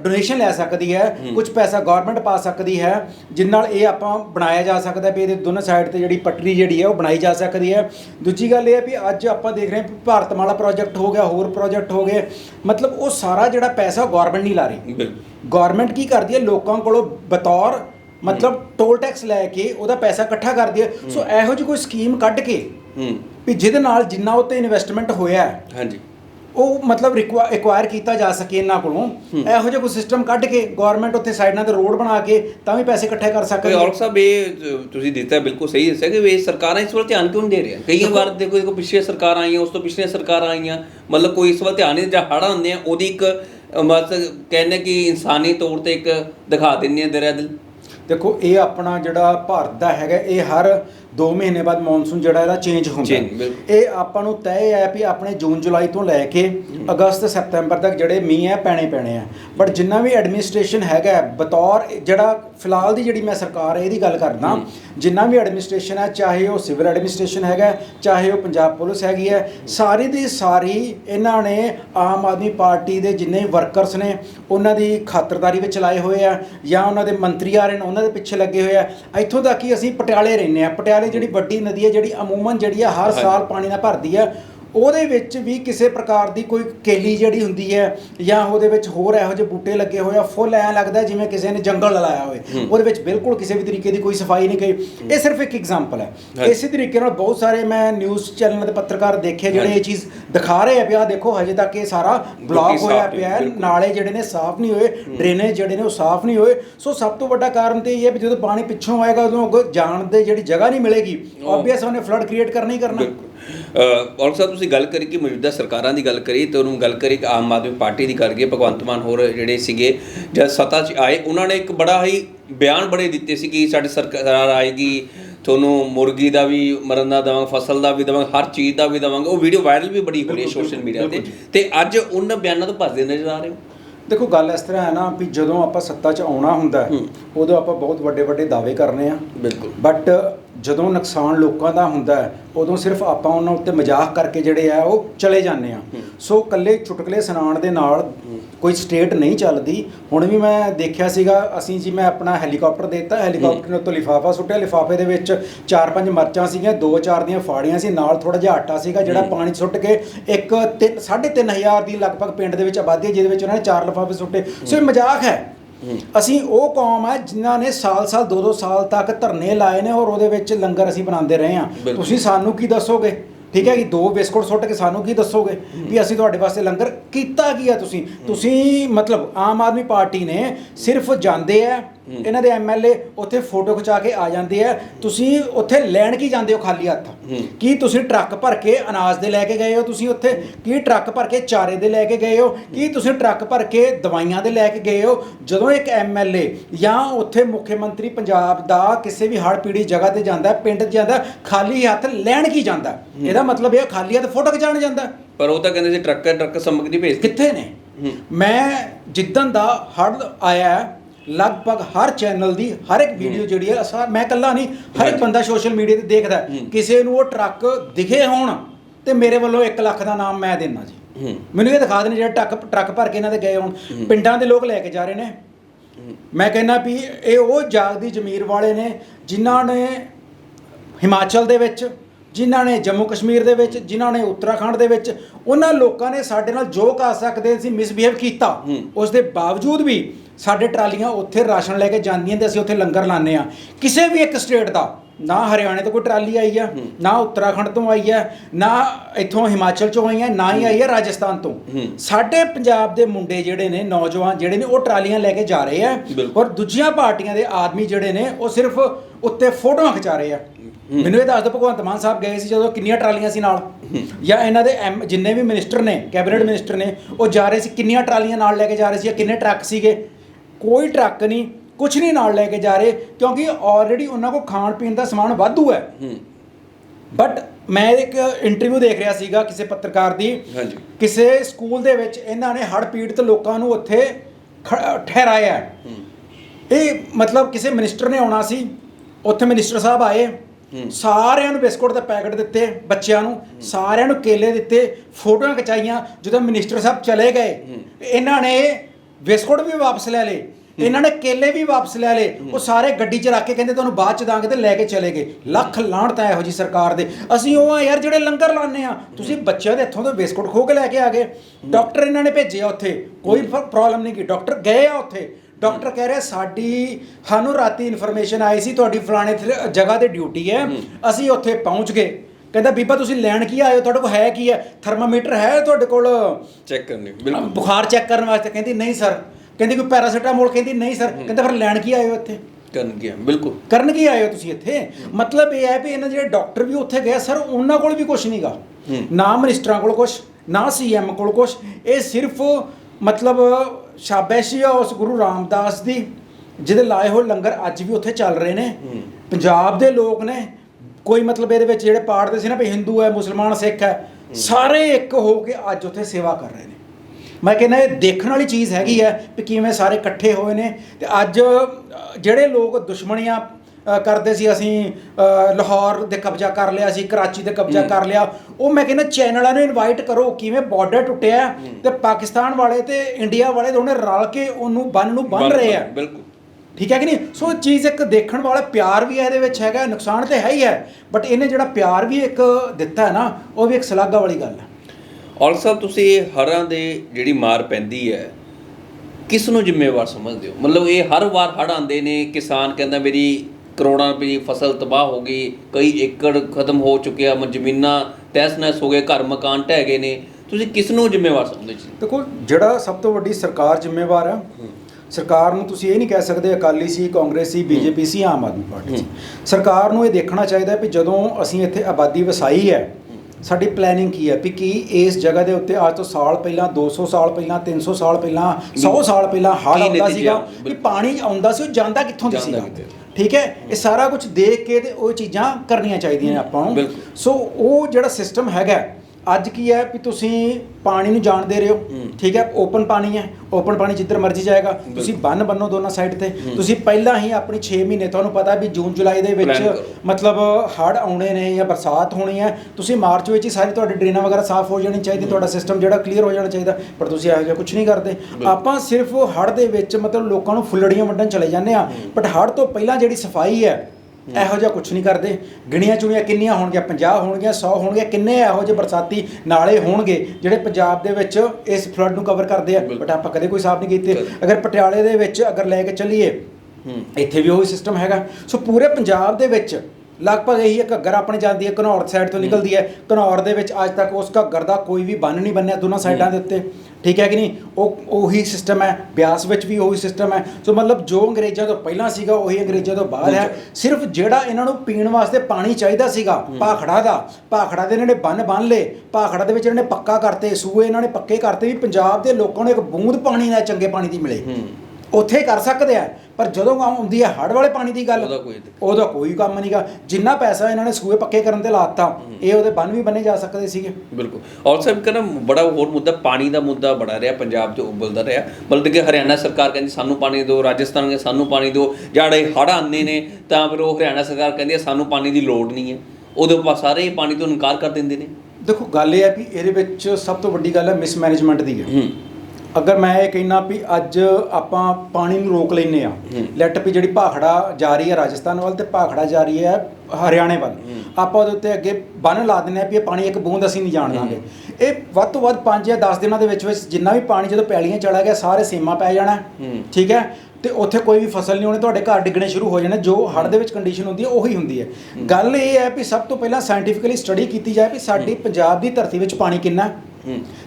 ਡੋਨੇਸ਼ਨ ਲੈ ਸਕਦੀ ਹੈ। ਕੁਝ ਪੈਸਾ ਗਵਰਨਮੈਂਟ ਪਾ ਸਕਦੀ ਹੈ ਜਿਨ ਨਾਲ ਇਹ ਆਪਾਂ ਬਣਾਇਆ ਜਾ ਸਕਦਾ ਵੀ ਇਹਦੇ ਦੋਨੋਂ ਸਾਈਡ ਤੇ ਜਿਹੜੀ ਪਟਰੀ ਜਿਹੜੀ ਹੈ ਉਹ ਬਣਾਈ ਜਾ ਸਕਦੀ ਹੈ। ਦੂਜੀ ਗੱਲ ਇਹ ਹੈ ਵੀ ਅੱਜ ਆਪਾਂ ਦੇਖ ਰਹੇ ਹਾਂ ਭਾਰਤਮਾਲਾ ਪ੍ਰੋਜੈਕਟ ਹੋ ਗਿਆ ਹੋਰ ਪ੍ਰੋਜੈਕਟ ਹੋ ਗਏ। ਮਤਲਬ ਉਹ ਸਾਰਾ ਜਿਹੜਾ ਪੈਸਾ ਗਵਰਨਮੈਂਟ ਨਹੀਂ ਲਾ ਰਹੀ। ਬਿਲਕੁਲ। ਗਵਰਨਮੈਂਟ ਕੀ ਕਰਦੀ ਹੈ? ਲੋਕਾਂ ਕੋਲੋਂ ਬਤੌਰ ਮਤਲਬ ਟੋਲ ਟੈਕਸ ਲੈ ਕੇ ਉਹਦਾ ਪੈਸਾ ਇਕੱਠਾ ਕਰਦੀ ਹੈ। ਸੋ ਇਹੋ ਜਿਹੀ ਕੋਈ ਸਕੀਮ ਕੱਢ ਕੇ ਹੂੰ। ਵੀ ਜਿਹਦੇ ਨਾਲ ਜਿੰਨਾ ਉੱਤੇ ਇਨਵੈਸਟਮੈਂਟ ਹੋਇਆ ਹੈ, ਹਾਂਜੀ। ਉਹ ਮਤਲਬ ਐਕਵਾਇਰ ਕੀਤਾ ਜਾ ਸਕੇ ਇਹਨਾਂ ਕੋਲੋਂ। ਇਹੋ ਜਿਹਾ ਕੋਈ ਸਿਸਟਮ ਕੱਢ ਕੇ ਗਵਰਨਮੈਂਟ ਉੱਥੇ ਸਾਈਡਾਂ ਤੇ ਰੋਡ ਬਣਾ ਕੇ ਤਾਂ ਵੀ ਪੈਸੇ ਇਕੱਠੇ ਕਰ ਸਕਦੀ ਔਰ ਸਾਹਿਬ ਇਹ ਤੁਸੀਂ ਦਿੱਤਾ ਬਿਲਕੁਲ ਸਹੀ ਦੱਸਿਆ ਕਿ ਇਹ ਸਰਕਾਰਾਂ ਇਸ ਵੱਲ ਧਿਆਨ ਕਿਉਂ ਨਹੀਂ ਦੇ ਰਹੀਆਂ? ਕਈ ਵਾਰ ਦੇਖੋ ਦੇਖੋ ਪਿਛਲੀਆਂ ਸਰਕਾਰਾਂ ਆਈਆਂ ਉਸ ਤੋਂ ਪਿਛਲੀਆਂ ਸਰਕਾਰਾਂ ਆਈਆਂ। ਮਤਲਬ ਕੋਈ ਇਸ ਵੱਲ ਧਿਆਨ ਨਹੀਂ ਜਾਂ ਹੜ੍ਹ ਆਉਂਦੇ ਆ ਉਹਦੀ ਇੱਕ ਬਸ ਕਹਿੰਦੇ ਕਿ ਇਨਸਾਨੀ ਤੌਰ ਤੇ ਇੱਕ ਦਿਖਾ ਦਿੰਦੇ ਆ ਦਰਿਆ ਦਿਲ। ਦੇਖੋ, ਇਹ ਆਪਣਾ ਜਿਹੜਾ ਭਾਰਤ ਦਾ ਹੈਗਾ, ਇਹ ਹਰ 2 ਮਹੀਨੇ ਬਾਅਦ ਮੌਨਸੂਨ ਜਿਹੜਾ ਇਹਦਾ ਚੇਂਜ ਹੁੰਦਾ। ਇਹ ਆਪਾਂ ਨੂੰ ਤੈਅ ਹੈ ਵੀ ਆਪਣੇ ਜੂਨ ਜੁਲਾਈ ਤੋਂ ਲੈ ਕੇ ਅਗਸਤ ਸਤੰਬਰ ਤੱਕ ਜਿਹੜੇ ਮੀਂਹ ਹੈ ਪੈਣੇ ਪੈਣੇ ਆ। ਬਟ ਜਿੰਨਾ ਵੀ ਐਡਮਿਨਿਸਟ੍ਰੇਸ਼ਨ ਹੈਗਾ ਬਤੌਰ ਜਿਹੜਾ ਫਿਲਹਾਲ ਦੀ ਜਿਹੜੀ ਮੈਂ ਸਰਕਾਰ ਹੈ ਇਹਦੀ ਗੱਲ ਕਰਦਾ। ਜਿੰਨਾ ਵੀ ਐਡਮਿਨਿਸਟ੍ਰੇਸ਼ਨ ਹੈ ਚਾਹੇ ਉਹ ਸਿਵਲ ਐਡਮਿਨਿਸਟ੍ਰੇਸ਼ਨ ਹੈਗਾ ਚਾਹੇ ਉਹ ਪੰਜਾਬ ਪੁਲਿਸ ਹੈਗੀ ਹੈ ਸਾਰੀ ਦੀ ਸਾਰੀ ਇਹਨਾਂ ਨੇ ਆਮ ਆਦਮੀ ਪਾਰਟੀ ਦੇ ਜਿੰਨੇ ਵਰਕਰਸ ਨੇ ਉਹਨਾਂ ਦੀ ਖਾਤਰਦਾਰੀ ਵਿੱਚ ਚਲਾਏ ਹੋਏ ਆ ਜਾਂ ਉਹਨਾਂ ਦੇ ਮੰਤਰੀ ਆ ਰਹੇ ਨੇ ਉਹਨਾਂ ਦੇ ਪਿੱਛੇ ਲੱਗੇ ਹੋਏ ਆ। ਇੱਥੋਂ ਤੱਕ ਕਿ ਅਸੀਂ ਪਟਿਆਲੇ ਰਹਿੰਦੇ ਆ ਪਟਿਆਲੇ ਜਿਹੜੀ ਵੱਡੀ ਨਦੀ ਹੈ ਜਿਹੜੀ ਅਮੂਮਨ ਜਿਹੜੀ ਆ ਹਰ। ਸਾਲ ਪਾਣੀ ਨਾਲ ਭਰਦੀ ਹੈ ਉਹਦੇ ਵਿੱਚ ਵੀ ਕਿਸੇ ਪ੍ਰਕਾਰ ਦੀ ਕੋਈ ਕੇਲੀ ਜਿਹੜੀ ਹੁੰਦੀ ਹੈ ਜਾਂ ਉਹਦੇ ਵਿੱਚ ਹੋਰ ਇਹੋ ਜਿਹੇ ਬੂਟੇ ਲੱਗੇ ਹੋਏ ਆ ਫੁੱਲ ਐ ਲੱਗਦਾ ਜਿਵੇਂ ਕਿਸੇ ਨੇ ਜੰਗਲ ਲਾਇਆ ਹੋਵੇ। ਉਹਦੇ ਵਿੱਚ ਬਿਲਕੁਲ ਕਿਸੇ ਵੀ ਤਰੀਕੇ ਦੀ ਕੋਈ ਸਫ਼ਾਈ ਨਹੀਂ ਗਈ ਇਹ ਸਿਰਫ ਇੱਕ ਐਗਜ਼ਾਮਪਲ ਹੈ। ਇਸੇ ਤਰੀਕੇ ਨਾਲ ਬਹੁਤ ਸਾਰੇ ਮੈਂ ਨਿਊਜ਼ ਚੈਨਲ ਦੇ ਪੱਤਰਕਾਰ ਦੇਖੇ ਜਿਹੜੇ ਇਹ। ਚੀਜ਼ ਦਿਖਾ ਰਹੇ ਆ ਵੀ ਦੇਖੋ ਹਜੇ ਤੱਕ ਇਹ ਸਾਰਾ ਬਲੌਕ ਹੋਇਆ ਪਿਆ। ਨਾਲੇ ਜਿਹੜੇ ਨੇ ਸਾਫ਼ ਨਹੀਂ ਹੋਏ ਡਰੇਨੇਜ ਜਿਹੜੇ ਨੇ ਉਹ ਸਾਫ਼ ਨਹੀਂ ਹੋਏ। ਸੋ ਸਭ ਤੋਂ ਵੱਡਾ ਕਾਰਨ ਤੇ ਇਹ ਹੈ ਵੀ ਜਦੋਂ ਪਾਣੀ ਪਿੱਛੋਂ ਆਏਗਾ ਉਦੋਂ ਅੱਗੋਂ ਜਾਣ ਦੇ ਜਿਹੜੀ ਜਗ੍ਹਾ ਨਹੀਂ ਮਿਲੇਗੀ ਆਬਵੀਅਸ ਉਹਨੇ ਫਲੱਡ ਕ੍ਰੀਏਟ ਕਰਨਾ ਹੀ ਕਰਨਾ। ਔਰ ਸਾਹਿਬ ਤੁਸੀਂ ਗੱਲ ਕਰੀ ਕਿ ਮੌਜੂਦਾ ਸਰਕਾਰਾਂ ਦੀ ਗੱਲ ਕਰੀ ਤੇ ਉਹਨੂੰ ਗੱਲ ਕਰੀ ਕਿ ਆਮ ਆਦਮੀ ਪਾਰਟੀ ਦੀ ਕਰ ਗਈ ਭਗਵੰਤ ਮਾਨ ਹੋਰ ਜਿਹੜੇ ਸੀਗੇ ਜਦ ਸੱਤਾ 'ਚ ਆਏ ਉਹਨਾਂ ਨੇ ਇੱਕ ਬੜਾ ਹੀ ਬਿਆਨ ਬੜੇ ਦਿੱਤੇ ਸੀ ਕਿ ਸਾਡੀ ਸਰਕਾਰ ਆਏਗੀ ਤੁਹਾਨੂੰ ਮੁਰਗੀ ਦਾ ਵੀ ਮਰਨ ਦਾ ਦੇਵਾਂਗੇ ਫਸਲ ਦਾ ਵੀ ਦੇਵਾਂਗੇ ਹਰ ਚੀਜ਼ ਦਾ ਵੀ ਦੇਵਾਂਗੇ। ਉਹ ਵੀਡੀਓ ਵਾਇਰਲ ਵੀ ਬੜੀ ਹੋ ਰਹੀ ਹੈ ਸੋਸ਼ਲ ਮੀਡੀਆ ਤੇ। ਤੇ ਅੱਜ ਉਹਨਾਂ ਬਿਆਨਾਂ ਤੋਂ ਭੱਜਦੇ ਨਜ਼ਰ ਆ ਰਹੇ ਹੋ? ਦੇਖੋ ਗੱਲ ਇਸ ਤਰ੍ਹਾਂ ਹੈ ਨਾ ਵੀ ਜਦੋਂ ਆਪਾਂ ਸੱਤਾ 'ਚ ਆਉਣਾ ਹੁੰਦਾ। ਉਦੋਂ ਆਪਾਂ ਬਹੁਤ ਵੱਡੇ ਵੱਡੇ ਦਾਅਵੇ ਕਰਨੇ ਆ। ਬਿਲਕੁਲ। ਬਟ ਜਦੋਂ ਨੁਕਸਾਨ ਲੋਕਾਂ ਦਾ ਹੁੰਦਾ ਹੈ ਉਦੋਂ ਸਿਰਫ ਆਪਾਂ ਉਹਨਾਂ ਉੱਤੇ ਮਜ਼ਾਕ ਕਰਕੇ ਜਿਹੜੇ ਆ ਉਹ ਚਲੇ ਜਾਂਦੇ ਆ। ਸੋ ਕੱਲੇ ਚੁਟਕਲੇ ਸੁਣਾਉਣ ਦੇ ਨਾਲ ਕੋਈ ਸਟੇਟ ਨਹੀਂ ਚੱਲਦੀ। ਹੁਣ ਵੀ ਮੈਂ ਦੇਖਿਆ ਸੀਗਾ ਅਸੀਂ ਜੀ ਮੈਂ ਆਪਣਾ ਹੈਲੀਕਾਪਟਰ ਦੇਤਾ। ਹੈਲੀਕਾਪਟਰ ਨੇ ਉੱਤੋਂ ਲਿਫਾਫਾ ਸੁੱਟਿਆ। ਲਿਫਾਫੇ ਦੇ ਵਿੱਚ ਚਾਰ ਪੰਜ ਮਰਚਾਂ ਸੀਗੀਆਂ ਦੋ ਚਾਰ ਦੀਆਂ ਫਾੜੀਆਂ ਸੀ। ਨਾਲ ਥੋੜਾ ਜਿਹਾ ਆਟਾ ਸੀਗਾ ਜਿਹੜਾ ਪਾਣੀ ਸੁੱਟ ਕੇ ਇੱਕ ਤਿੰਨ- ਸਾਢੇ ਤਿੰਨ ਹਜ਼ਾਰ ਦੀ ਲਗਭਗ ਪਿੰਡ ਦੇ ਵਿੱਚ ਆਬਾਦੀ ਹੈ ਜਿਹਦੇ ਵਿੱਚ ਉਹਨਾਂ ਨੇ ਚਾਰ ਲਿਫਾਫੇ ਸੁੱਟੇ। ਸੋ ਇਹ ਮਜ਼ਾਕ ਹੈ। ਅਸੀਂ ਉਹ ਕੌਮ ਹੈ ਜਿਨ੍ਹਾਂ ਨੇ ਸਾਲ-ਸਾਲ ਦੋ-ਦੋ ਸਾਲ ਤੱਕ ਧਰਨੇ ਲਾਏ ਨੇ ਔਰ ਉਹਦੇ ਵਿੱਚ ਲੰਗਰ ਅਸੀਂ ਬਣਾਉਂਦੇ ਰਹੇ ਹਾਂ। ਤੁਸੀਂ ਸਾਨੂੰ ਕੀ ਦੱਸੋਗੇ? ਠੀਕ ਹੈ ਕਿ ਦੋ ਬਿਸਕੁਟ ਸੁੱਟ ਕੇ ਸਾਨੂੰ ਕੀ ਦੱਸੋਗੇ ਵੀ ਅਸੀਂ ਤੁਹਾਡੇ ਵਾਸਤੇ ਲੰਗਰ ਕੀਤਾ ਕੀ ਆ ਤੁਸੀਂ? ਤੁਸੀਂ ਮਤਲਬ ਆਮ ਆਦਮੀ ਪਾਰਟੀ ਨੇ ਸਿਰਫ ਜਾਂਦੇ ਆ ਇਹਨਾਂ ਦੇ ਐਮਐਲਏ ਉੱਥੇ ਫੋਟੋ ਖਿਚਾ ਕੇ ਆ ਜਾਂਦੇ ਆ ਤੁਸੀਂ ਉੱਥੇ ਲੈਣ ਕੀ ਜਾਂਦੇ ਹੋ ਖਾਲੀ ਹੱਥ। ਕੀ ਤੁਸੀਂ ਟਰੱਕ ਭਰ ਕੇ ਅਨਾਜ ਦੇ ਲੈ ਕੇ ਗਏ ਹੋ ਤੁਸੀਂ ਉੱਥੇ ਕੀ ਟਰੱਕ ਭਰ ਕੇ ਚਾਰੇ ਦੇ ਲੈ ਕੇ ਗਏ ਹੋ ਕੀ ਤੁਸੀਂ ਟਰੱਕ ਭਰ ਕੇ ਦਵਾਈਆਂ ਦੇ ਲੈ ਕੇ ਗਏ ਹੋ ਜਦੋਂ ਇੱਕ ਐਮਐਲਏ ਜਾਂ ਉੱਥੇ ਮੁੱਖ ਮੰਤਰੀ ਪੰਜਾਬ ਦਾ ਕਿਸੇ ਵੀ ਹੜ੍ਹ ਪੀੜੀ ਜਗ੍ਹਾ ਤੇ ਜਾਂਦਾ ਪਿੰਡ 'ਚ ਜਾਂਦਾ ਖਾਲੀ ਹੱਥ ਲੈਣ ਕੀ ਜਾਂਦਾ? ਇਹਦਾ ਮਤਲਬ ਇਹ ਖਾਲੀ ਹੱਥ ਫੋਟੋ ਖਿਚਾਉਣ ਜਾਂਦਾ। ਪਰ ਉਹ ਤਾਂ ਕਹਿੰਦੇ ਸੀ ਟਰੱਕ ਟਰੱਕ ਸਮਗਰੀ ਭੇਜ। ਕਿੱਥੇ ਨੇ। ਮੈਂ ਜਿੱਦਣ ਦਾ ਹੜ੍ਹ ਆਇਆ ਲਗਭਗ ਹਰ ਚੈਨਲ ਦੀ ਹਰ ਇੱਕ ਵੀਡੀਓ ਜਿਹੜੀ ਹੈ ਸਾ- ਮੈਂ ਇਕੱਲਾ ਨਹੀਂ ਹਰ ਇੱਕ। ਬੰਦਾ ਸੋਸ਼ਲ ਮੀਡੀਆ ਤੇ ਦੇਖਦਾ ਹੈ। ਕਿਸੇ ਨੂੰ ਉਹ ਟਰੱਕ ਦਿਖੇ ਹੋਣ ਤੇ ਮੇਰੇ ਵੱਲੋਂ 1 ਲੱਖ ਦਾ ਨਾਮ ਮੈਂ ਦੇਣਾ ਜੀ। ਮੈਨੂੰ ਇਹ ਦਿਖਾ ਦੇਣ ਜਿਹੜੇ ਟਰੱਕ ਟਰੱਕ ਭਰ ਕੇ ਇਹਨਾਂ ਦੇ ਗਏ ਹੋਣ। ਪਿੰਡਾਂ ਦੇ ਲੋਕ ਲੈ ਕੇ ਜਾ ਰਹੇ ਨੇ। ਮੈਂ ਕਹਿੰਦਾ ਵੀ ਇਹ ਉਹ ਜਾਗਦੀ ਜ਼ਮੀਰ ਵਾਲੇ ਨੇ ਜਿਨ੍ਹਾਂ ਨੇ ਹਿਮਾਚਲ ਦੇ ਵਿੱਚ ਜਿਨ੍ਹਾਂ ਨੇ ਜੰਮੂ ਕਸ਼ਮੀਰ ਦੇ ਵਿੱਚ ਜਿਨ੍ਹਾਂ ਨੇ ਉੱਤਰਾਖੰਡ ਦੇ ਵਿੱਚ ਉਹਨਾਂ ਲੋਕਾਂ ਨੇ ਸਾਡੇ ਨਾਲ ਜੋ ਕਰ ਸਕਦੇ ਸੀ ਮਿਸਬੀਹੇਵ ਕੀਤਾ। ਉਸ ਦੇ ਬਾਵਜੂਦ ਵੀ ਸਾਡੇ ਟਰਾਲੀਆਂ ਉੱਥੇ ਰਾਸ਼ਨ ਲੈ ਕੇ ਜਾਂਦੀਆਂ ਤੇ ਅਸੀਂ ਉੱਥੇ ਲੰਗਰ ਲਾਉਂਦੇ ਆ ਕਿਸੇ ਵੀ ਇੱਕ ਸਟੇਟ ਦਾ ਨਾ ਹਰਿਆਣੇ ਤੋਂ ਕੋਈ ਟਰਾਲੀ ਆਈ ਆ ਨਾ ਉੱਤਰਾਖੰਡ ਤੋਂ ਆਈ ਆ ਨਾ ਇੱਥੋਂ ਹਿਮਾਚਲ ਚੋਂ ਆਈ ਆ ਨਾ ਹੀ ਆਈ ਆ ਰਾਜਸਥਾਨ ਤੋਂ। ਸਾਡੇ ਪੰਜਾਬ ਦੇ ਮੁੰਡੇ ਜਿਹੜੇ ਨੇ ਨੌਜਵਾਨ ਜਿਹੜੇ ਨੇ ਉਹ ਟਰਾਲੀਆਂ ਲੈ ਕੇ ਜਾ ਰਹੇ ਆ। ਔਰ ਦੂਜੀਆਂ ਪਾਰਟੀਆਂ ਦੇ ਆਦਮੀ ਜਿਹੜੇ ਨੇ ਉਹ ਸਿਰਫ ਉੱਤੇ ਫੋਟੋਆਂ ਖਿਚਾ ਰਹੇ ਆ। ਮੈਨੂੰ ਇਹ ਦੱਸ ਦਿਓ ਭਗਵੰਤ ਮਾਨ ਸਾਹਿਬ ਗਏ ਸੀ ਜਦੋਂ ਕਿੰਨੀਆਂ ਟਰਾਲੀਆਂ ਸੀ ਨਾਲ? ਜਾਂ ਇਹਨਾਂ ਦੇ ਜਿੰਨੇ ਵੀ ਮਿਨਿਸਟਰ ਨੇ ਕੈਬਨਿਟ ਮਿਨਿਸਟਰ ਨੇ ਉਹ ਜਾ ਰਹੇ ਸੀ ਕਿੰਨੀਆਂ ਟਰਾਲੀਆਂ ਨਾਲ ਲੈ ਕੇ ਜਾ ਰਹੇ ਸੀ ਜਾਂ ਕਿੰਨੇ ਟਰੱਕ ਸੀਗੇ? ਕੋਈ ਟਰੱਕ ਨਹੀਂ ਕੁਝ ਨਹੀਂ ਨਾਲ ਲੈ ਕੇ ਜਾ ਰਹੇ ਕਿਉਂਕਿ ਆਲਰੇਡੀ ਉਹਨਾਂ ਕੋਲ ਖਾਣ ਪੀਣ ਦਾ ਸਮਾਨ ਵਾਧੂ ਹੈ। ਬਟ ਮੈਂ ਇੱਕ ਇੰਟਰਵਿਊ ਦੇਖ ਰਿਹਾ ਸੀਗਾ ਕਿਸੇ ਪੱਤਰਕਾਰ ਦੀ। ਹਾਂਜੀ। ਕਿਸੇ ਸਕੂਲ ਦੇ ਵਿੱਚ ਇਹਨਾਂ ਨੇ ਹੜ੍ਹ ਪੀੜਤ ਲੋਕਾਂ ਨੂੰ ਉੱਥੇ ਠਹਿਰਾਇਆ ਇਹ ਮਤਲਬ ਕਿਸੇ ਮਿਨਿਸਟਰ ਨੇ ਆਉਣਾ ਸੀ ਉੱਥੇ ਮਿਨਿਸਟਰ ਸਾਹਿਬ ਆਏ। ਸਾਰਿਆਂ ਨੂੰ ਬਿਸਕੁਟ ਦੇ ਪੈਕਟ ਦਿੱਤੇ ਬੱਚਿਆਂ ਨੂੰ ਸਾਰਿਆਂ ਨੂੰ ਕੇਲੇ ਦਿੱਤੇ ਫੋਟੋਆਂ ਖਿਚਾਈਆਂ ਜਦੋਂ ਮਿਨਿਸਟਰ ਸਾਹਿਬ ਚਲੇ ਗਏ। ਇਹਨਾਂ ਨੇ ਬਿਸਕੁਟ ਵੀ ਵਾਪਸ ਲੈ ਲਏ ਇਹਨਾਂ ਨੇ ਕੇਲੇ ਵੀ ਵਾਪਸ ਲੈ ਲਏ ਉਹ ਸਾਰੇ ਗੱਡੀ 'ਚ ਰੱਖ ਕੇ ਕਹਿੰਦੇ ਤੁਹਾਨੂੰ ਬਾਅਦ 'ਚ ਦਾਂਗੇ ਤੇ ਲੈ ਕੇ ਚਲੇ ਗਏ। ਲੱਖ ਲਾਹਣਤ ਇਹੋ ਜੀ ਸਰਕਾਰ ਦੇ। ਅਸੀਂ ਉਹ ਆ ਯਾਰ ਜਿਹੜੇ ਲੰਗਰ ਲਾਉਂਦੇ ਆ ਤੁਸੀਂ ਬੱਚਿਆਂ ਦੇ ਇੱਥੋਂ ਤੋਂ ਬਿਸਕੁਟ ਖੋ ਕੇ ਲੈ ਕੇ ਆ ਗਏ। ਡਾਕਟਰ ਇਹਨਾਂ ਨੇ ਭੇਜੇ ਆ ਉੱਥੇ ਕੋਈ ਪ੍ਰੋਬਲਮ ਨਹੀਂ ਕੀ। ਡਾਕਟਰ ਗਏ ਆ ਉੱਥੇ। ਡਾਕਟਰ ਕਹਿ ਰਿਹਾ ਸਾਡੀ ਸਾਨੂੰ ਰਾਤੀ ਇਨਫੋਰਮੇਸ਼ਨ ਆਈ ਸੀ ਤੁਹਾਡੀ ਫਲਾਣੇ ਜਗ੍ਹਾ ਤੇ ਡਿਊਟੀ ਹੈ। ਅਸੀਂ ਉੱਥੇ ਪਹੁੰਚ ਗਏ। ਕਹਿੰਦਾ ਬੀਬਾ ਤੁਸੀਂ ਲੈਣ ਕੀ ਆਏ ਹੋ? ਤੁਹਾਡੇ ਕੋਲ ਹੈ ਕੀ ਹੈ? ਥਰਮਾਮੀਟਰ ਹੈ ਤੁਹਾਡੇ ਕੋਲ? ਚੈੱਕ ਕਰਨੇ ਬਿਲਕੁਲ। ਬੁਖਾਰ ਚੈੱਕ ਕਰਨ ਵਾਸਤੇ। ਕਹਿੰਦੀ ਨਹੀਂ ਸਰ। ਕਹਿੰਦੀ ਕੋਈ ਪੈਰਾਸੀਟਾਮੋਲ? ਕਹਿੰਦੀ ਨਹੀਂ ਸਰ। ਕਹਿੰਦਾ ਫਿਰ ਲੈਣ ਕੀ ਆਏ ਹੋ ਇੱਥੇ? ਕਰਨ ਗਿਆ ਬਿਲਕੁਲ। ਕਰਨ ਕੀ ਆਏ ਹੋ ਤੁਸੀਂ ਇੱਥੇ? ਮਤਲਬ ਇਹ ਹੈ ਵੀ ਇਹਨਾਂ ਜਿਹੜੇ ਡਾਕਟਰ ਵੀ ਉੱਥੇ ਗਏ ਸਰ ਉਹਨਾਂ ਕੋਲ ਵੀ ਕੁਝ ਨਹੀਂਗਾ। ਨਾ ਮਿਨਿਸਟਰਾਂ ਕੋਲ ਕੁਝ ਨਾ ਸੀਐਮ ਕੋਲ ਕੁਝ ਇਹ ਸਿਰਫ ਮਤਲਬ ਸ਼ਾਬਾਸ਼ੀ ਆ ਉਸ ਗੁਰੂ ਰਾਮਦਾਸ ਦੀ ਜਿਹਦੇ ਲਾਏ ਹੋਏ ਲੰਗਰ ਅੱਜ ਵੀ ਉੱਥੇ ਚੱਲ ਰਹੇ ਨੇ। ਪੰਜਾਬ ਦੇ ਲੋਕ ਨੇ ਕੋਈ ਮਤਲਬ ਇਹਦੇ ਵਿੱਚ ਜਿਹੜੇ ਪਾੜਦੇ ਸੀ ਨਾ ਵੀ ਹਿੰਦੂ ਹੈ ਮੁਸਲਮਾਨ ਸਿੱਖ ਹੈ ਸਾਰੇ ਇੱਕ ਹੋ ਕੇ ਅੱਜ ਉੱਥੇ ਸੇਵਾ ਕਰ ਰਹੇ ਨੇ। ਮੈਂ ਕਹਿੰਦਾ ਇਹ ਦੇਖਣ ਵਾਲੀ ਚੀਜ਼ ਹੈਗੀ ਹੈ ਵੀ ਕਿਵੇਂ ਸਾਰੇ ਇਕੱਠੇ ਹੋਏ ਨੇ ਤੇ ਅੱਜ ਜਿਹੜੇ ਲੋਕ ਦੁਸ਼ਮਣੀਆਂ ਕਰਦੇ ਸੀ ਅਸੀਂ ਲਾਹੌਰ ਦੇ ਕਬਜ਼ਾ ਕਰ ਲਿਆ ਸੀ ਕਰਾਚੀ ਤੇ ਕਬਜ਼ਾ ਕਰ ਲਿਆ ਉਹ ਮੈਂ ਕਹਿੰਦਾ ਚੈਨਲਾਂ ਨੂੰ ਇਨਵਾਈਟ ਕਰੋ ਕਿਵੇਂ ਬਾਰਡਰ ਟੁੱਟਿਆ ਤੇ ਪਾਕਿਸਤਾਨ ਵਾਲੇ ਤੇ ਇੰਡੀਆ ਵਾਲੇ ਦੋਨੇ ਰਲ ਕੇ ਉਹਨੂੰ ਬੰਨ ਨੂੰ ਬੰਨ ਰਹੇ ਆ। ਬਿਲਕੁਲ। ਠੀਕ ਹੈ ਕਿ ਨਹੀਂ? ਸੋ ਚੀਜ਼ ਇੱਕ ਦੇਖਣ ਵਾਲਾ ਪਿਆਰ ਵੀ ਇਹਦੇ ਵਿੱਚ ਹੈਗਾ ਨੁਕਸਾਨ ਤੇ ਹੈ ਹੀ ਹੈ ਬਟ ਇਹਨੇ ਜਿਹੜਾ ਪਿਆਰ ਵੀ ਇੱਕ ਦਿੱਤਾ ਹੈ ਨਾ ਉਹ ਵੀ ਇੱਕ ਸ਼ਲਾਘਾ ਵਾਲੀ ਗੱਲ ਹੈ। ਔਰ ਸਾਹਿਬ ਤੁਸੀਂ ਹੜ੍ਹਾਂ ਦੇ ਜਿਹੜੀ ਮਾਰ ਪੈਂਦੀ ਹੈ ਕਿਸ ਨੂੰ ਜ਼ਿੰਮੇਵਾਰ ਸਮਝਦੇ ਹੋ? ਮਤਲਬ ਇਹ ਹਰ ਵਾਰ ਹੜ੍ਹ ਆਉਂਦੇ ਨੇ ਕਿਸਾਨ ਕਹਿੰਦਾ ਮੇਰੀ ਕਰੋੜਾਂ ਰੁਪਏ ਦੀ ਫਸਲ ਤਬਾਹ ਹੋ ਗਈ ਕਈ ਏਕੜ ਖਤਮ ਹੋ ਚੁੱਕਿਆ ਜ਼ਮੀਨਾਂ ਤਹਿਸ ਨਹਿਸ ਹੋ ਗਏ ਘਰ ਮਕਾਨ ਢਹਿ ਗਏ ਨੇ। ਤੁਸੀਂ ਕਿਸ ਨੂੰ ਜ਼ਿੰਮੇਵਾਰ ਸਮਝਦੇ ਜੀ? ਦੇਖੋ ਜਿਹੜਾ ਸਭ ਤੋਂ ਵੱਡੀ ਸਰਕਾਰ ਜ਼ਿੰਮੇਵਾਰ ਹੈ ਸਰਕਾਰ ਨੂੰ ਤੁਸੀਂ ਇਹ ਨਹੀਂ ਕਹਿ ਸਕਦੇ ਅਕਾਲੀ ਸੀ ਕਾਂਗਰਸ ਸੀ ਬੀਜੇਪੀ ਸੀ ਆਮ ਆਦਮੀ ਪਾਰਟੀ ਸੀ ਸਰਕਾਰ ਨੂੰ ਇਹ ਦੇਖਣਾ ਚਾਹੀਦਾ ਹੈ ਵੀ ਜਦੋਂ ਅਸੀਂ ਇੱਥੇ ਆਬਾਦੀ ਵਸਾਈ ਹੈ ਸਾਡੀ ਪਲੈਨਿੰਗ ਕੀ ਹੈ ਵੀ ਕੀ ਇਸ ਜਗ੍ਹਾ ਦੇ ਉੱਤੇ ਅੱਜ ਤੋਂ ਸਾਲ ਪਹਿਲਾਂ 200 ਸਾਲ ਪਹਿਲਾਂ 300 ਸਾਲ ਪਹਿਲਾਂ 100 ਸਾਲ ਪਹਿਲਾਂ ਹੜ੍ਹ ਆਉਂਦਾ ਨਤੀਜਾ? ਸੀਗਾ ਵੀ। ਪਾਣੀ ਆਉਂਦਾ ਸੀ ਉਹ ਜਾਂਦਾ ਕਿੱਥੋਂ ਦੀ ਸੀਗਾ? ਠੀਕ ਹੈ ਇਹ ਸਾਰਾ ਕੁਝ ਦੇਖ ਕੇ ਤੇ ਉਹ ਚੀਜ਼ਾਂ ਕਰਨੀਆਂ ਚਾਹੀਦੀਆਂ ਆਪਾਂ ਨੂੰ। ਸੋ ਉਹ ਜਿਹੜਾ ਸਿਸਟਮ ਹੈਗਾ ਅੱਜ ਕੀ ਹੈ ਵੀ ਤੁਸੀਂ ਪਾਣੀ ਨੂੰ ਜਾਣ ਦੇ ਰਹੇ ਹੋ। ਠੀਕ ਹੈ ਓਪਨ ਪਾਣੀ ਹੈ ਓਪਨ ਪਾਣੀ ਜਿੱਧਰ ਮਰਜ਼ੀ ਜਾਏਗਾ। ਤੁਸੀਂ ਬੰਨ ਬੰਨੋ ਦੋਨਾਂ ਸਾਈਡ ਤੇ। ਤੁਸੀਂ ਪਹਿਲਾਂ ਹੀ ਆਪਣੀ 6 ਮਹੀਨੇ ਤੁਹਾਨੂੰ ਪਤਾ ਵੀ ਜੂਨ ਜੁਲਾਈ ਦੇ ਵਿੱਚ। ਮਤਲਬ ਹੜ੍ਹ ਆਉਣੇ ਨੇ ਜਾਂ ਬਰਸਾਤ ਹੋਣੀ ਹੈ। ਤੁਸੀਂ ਮਾਰਚ ਵਿੱਚ ਹੀ ਸਾਰੀ ਤੁਹਾਡੀ ਡਰੇਨਾਂ ਵਗੈਰਾ ਸਾਫ਼ ਹੋ ਜਾਣੀ ਚਾਹੀਦੀ ਤੁਹਾਡਾ ਸਿਸਟਮ ਜਿਹੜਾ ਕਲੀਅਰ ਹੋ ਜਾਣਾ ਚਾਹੀਦਾ ਪਰ ਤੁਸੀਂ ਇਹੋ ਜਿਹਾ ਕੁਝ ਨਹੀਂ ਕਰਦੇ। ਆਪਾਂ ਸਿਰਫ ਹੜ੍ਹ ਦੇ ਵਿੱਚ ਮਤਲਬ ਲੋਕਾਂ ਨੂੰ ਫੁੱਲੜੀਆਂ ਵੰਡਣ ਚਲੇ ਜਾਂਦੇ ਆ ਬਟ ਹੜ੍ਹ ਤੋਂ ਪਹਿਲਾਂ ਜਿਹੜੀ ਸਫ਼ਾਈ ਹੈ ਇਹੋ ਜਿਹਾ ਕੁਝ ਨਹੀਂ ਕਰਦੇ। ਗਿਣੀਆਂ ਚੁਣੀਆਂ ਕਿੰਨੀਆਂ ਹੋਣਗੀਆਂ? 50 ਹੋਣਗੀਆਂ 100 ਹੋਣਗੀਆਂ ਕਿੰਨੇ ਇਹੋ ਜਿਹੇ ਬਰਸਾਤੀ ਨਾਲੇ ਹੋਣਗੇ ਜਿਹੜੇ ਪੰਜਾਬ ਦੇ ਵਿੱਚ ਇਸ ਫਲੱਡ ਨੂੰ ਕਵਰ ਕਰਦੇ ਆ। ਬਟ ਆਪਾਂ ਕਦੇ ਕੋਈ ਹਿਸਾਬ ਨਹੀਂ ਕੀਤੇ। ਅਗਰ ਪਟਿਆਲੇ ਦੇ ਵਿੱਚ ਅਗਰ ਲੈ ਕੇ ਚੱਲੀਏ ਇੱਥੇ ਵੀ ਉਹੀ ਸਿਸਟਮ ਹੈਗਾ। ਸੋ ਪੂਰੇ ਪੰਜਾਬ ਦੇ ਵਿੱਚ ਲਗਭਗ ਇਹੀ ਹੈ ਘੱਗਰ ਆਪਣੀ ਜਾਂਦੀ ਹੈ ਘਨੌਰ ਸਾਈਡ ਤੋਂ ਨਿਕਲਦੀ ਹੈ। ਘਨੌਰ ਦੇ ਵਿੱਚ ਅੱਜ ਤੱਕ ਉਸ ਘੱਗਰ ਦਾ ਕੋਈ ਵੀ ਬੰਨ ਨਹੀਂ ਬੰਨਿਆ ਦੋਨਾਂ ਸਾਈਡਾਂ ਦੇ ਉੱਤੇ। ਠੀਕ ਹੈ ਕਿ ਨਹੀਂ? ਉਹ ਉਹੀ ਸਿਸਟਮ ਹੈ ਬਿਆਸ ਵਿੱਚ ਵੀ ਉਹੀ ਸਿਸਟਮ ਹੈ। ਸੋ ਮਤਲਬ ਜੋ ਅੰਗਰੇਜ਼ਾਂ ਤੋਂ ਪਹਿਲਾਂ ਸੀਗਾ ਉਹੀ ਅੰਗਰੇਜ਼ਾਂ ਤੋਂ ਬਾਅਦ ਹੈ। ਸਿਰਫ ਜਿਹੜਾ ਇਹਨਾਂ ਨੂੰ ਪੀਣ ਵਾਸਤੇ ਪਾਣੀ ਚਾਹੀਦਾ ਸੀਗਾ ਭਾਖੜਾ ਦਾ। ਭਾਖੜਾ ਦੇ ਇਹਨਾਂ ਨੇ ਬੰਨ ਬੰਨ ਲਏ। ਭਾਖੜਾ ਦੇ ਵਿੱਚ ਇਹਨਾਂ ਨੇ ਪੱਕਾ ਕਰਤੇ ਸੂਏ ਇਹਨਾਂ ਨੇ ਪੱਕੇ ਕਰਤੇ ਵੀ ਪੰਜਾਬ ਦੇ ਲੋਕਾਂ ਨੂੰ ਇੱਕ ਬੂੰਦ ਪਾਣੀ ਨਾ ਚੰਗੇ ਪਾਣੀ ਦੀ ਮਿਲੇ। ਉੱਥੇ ਕਰ ਸਕਦੇ ਆ। ਪਰ ਜਦੋਂ ਆਉਂਦੀ ਹੈ ਹੜ ਵਾਲੇ ਪਾਣੀ ਦੀ ਗੱਲ ਉਹਦਾ ਕੋਈ ਦਿੱਕਤ ਉਹਦਾ ਕੋਈ ਕੰਮ ਨਹੀਂਗਾ। ਜਿੰਨਾ ਪੈਸਾ ਇਹਨਾਂ ਨੇ ਸੂਏ ਪੱਕੇ ਕਰਨ ਤੇ ਲਾਤਾ ਇਹ ਉਹਦੇ ਬੰਨ ਵੀ ਬੰਨੇ ਜਾ ਸਕਦੇ ਸੀਗੇ। ਬਿਲਕੁਲ। ਔਰ ਸਾਹਿਬ ਕਹਿੰਦਾ ਬੜਾ ਹੋਰ ਮੁੱਦਾ ਪਾਣੀ ਦਾ ਮੁੱਦਾ ਬੜਾ ਰਿਹਾ ਪੰਜਾਬ 'ਚ ਉਬਲਦਾ ਰਿਹਾ। ਮਤਲਬ ਕਿ ਹਰਿਆਣਾ ਸਰਕਾਰ ਕਹਿੰਦੀ ਸਾਨੂੰ ਪਾਣੀ ਦਿਓ ਰਾਜਸਥਾਨ ਕਹਿੰਦੇ ਸਾਨੂੰ ਪਾਣੀ ਦਿਓ। ਜਿਹੜੇ ਹੜ੍ਹ ਆਉਂਦੇ ਨੇ ਤਾਂ ਫਿਰ ਉਹ ਹਰਿਆਣਾ ਸਰਕਾਰ ਕਹਿੰਦੀ ਹੈ ਸਾਨੂੰ ਪਾਣੀ ਦੀ ਲੋੜ ਨਹੀਂ ਹੈ। ਉਹਦੇ ਉੱਪਰ ਸਾਰੇ ਪਾਣੀ ਤੋਂ ਇਨਕਾਰ ਕਰ ਦਿੰਦੇ ਨੇ। ਦੇਖੋ ਗੱਲ ਇਹ ਹੈ ਵੀ ਇਹਦੇ ਵਿੱਚ ਸਭ ਤੋਂ ਵੱਡੀ ਗੱਲ ਹੈ ਮਿਸਮੈਨੇਜਮੈਂਟ ਦੀ ਹੈ। ਹੂੰ। ਅਗਰ ਮੈਂ ਇਹ ਕਹਿਣਾ ਵੀ ਅੱਜ ਆਪਾਂ ਪਾਣੀ ਨੂੰ ਰੋਕ ਲੈਨੇ ਆ ਲੈਟ ਵੀ ਜਿਹੜੀ ਭਾਖੜਾ ਜਾ ਰਹੀ ਹੈ ਰਾਜਸਥਾਨ ਵੱਲ ਤੇ ਭਾਖੜਾ ਜਾ ਰਹੀ ਹੈ ਹਰਿਆਣੇ ਵੱਲ ਆਪਾਂ ਉਹਦੇ ਉੱਤੇ ਅੱਗੇ ਬੰਨ ਲਾ ਦਿੰਨੇ ਆ ਵੀ ਇਹ ਪਾਣੀ ਇੱਕ ਬੂੰਦ ਅਸੀਂ ਨਹੀਂ ਜਾਣ ਦਾਂਗੇ ਇਹ ਵੱਧ ਤੋਂ ਵੱਧ 5 ਜਾਂ 10 ਦਿਨਾਂ ਦੇ ਵਿੱਚ ਵਿੱਚ ਜਿੰਨਾ ਵੀ ਪਾਣੀ ਜਦੋਂ ਪੈਲੀਆਂ ਚਲਾ ਗਿਆ ਸਾਰੇ ਸੀਮਾ ਪੈ ਜਾਣਾ। ਠੀਕ ਹੈ? ਤੇ ਉੱਥੇ ਕੋਈ ਵੀ ਫਸਲ ਨਹੀਂ ਹੋਣੀ ਤੁਹਾਡੇ ਘਰ ਡਿੱਗਣੇ ਸ਼ੁਰੂ ਹੋ ਜਾਣੇ ਜੋ ਹੜ੍ਹ ਦੇ ਵਿੱਚ ਕੰਡੀਸ਼ਨ ਹੁੰਦੀ ਹੈ ਉਹੀ ਹੁੰਦੀ ਹੈ। ਗੱਲ ਇਹ ਹੈ ਵੀ ਸਭ ਤੋਂ ਪਹਿਲਾਂ ਸਾਇੰਟੀਫਿਕਲੀ ਸਟੱਡੀ ਕੀਤੀ ਜਾਏ ਵੀ ਸਾਡੀ ਪੰਜਾਬ ਦੀ ਧਰਤੀ ਵਿੱਚ ਪਾਣੀ ਕਿੰਨਾ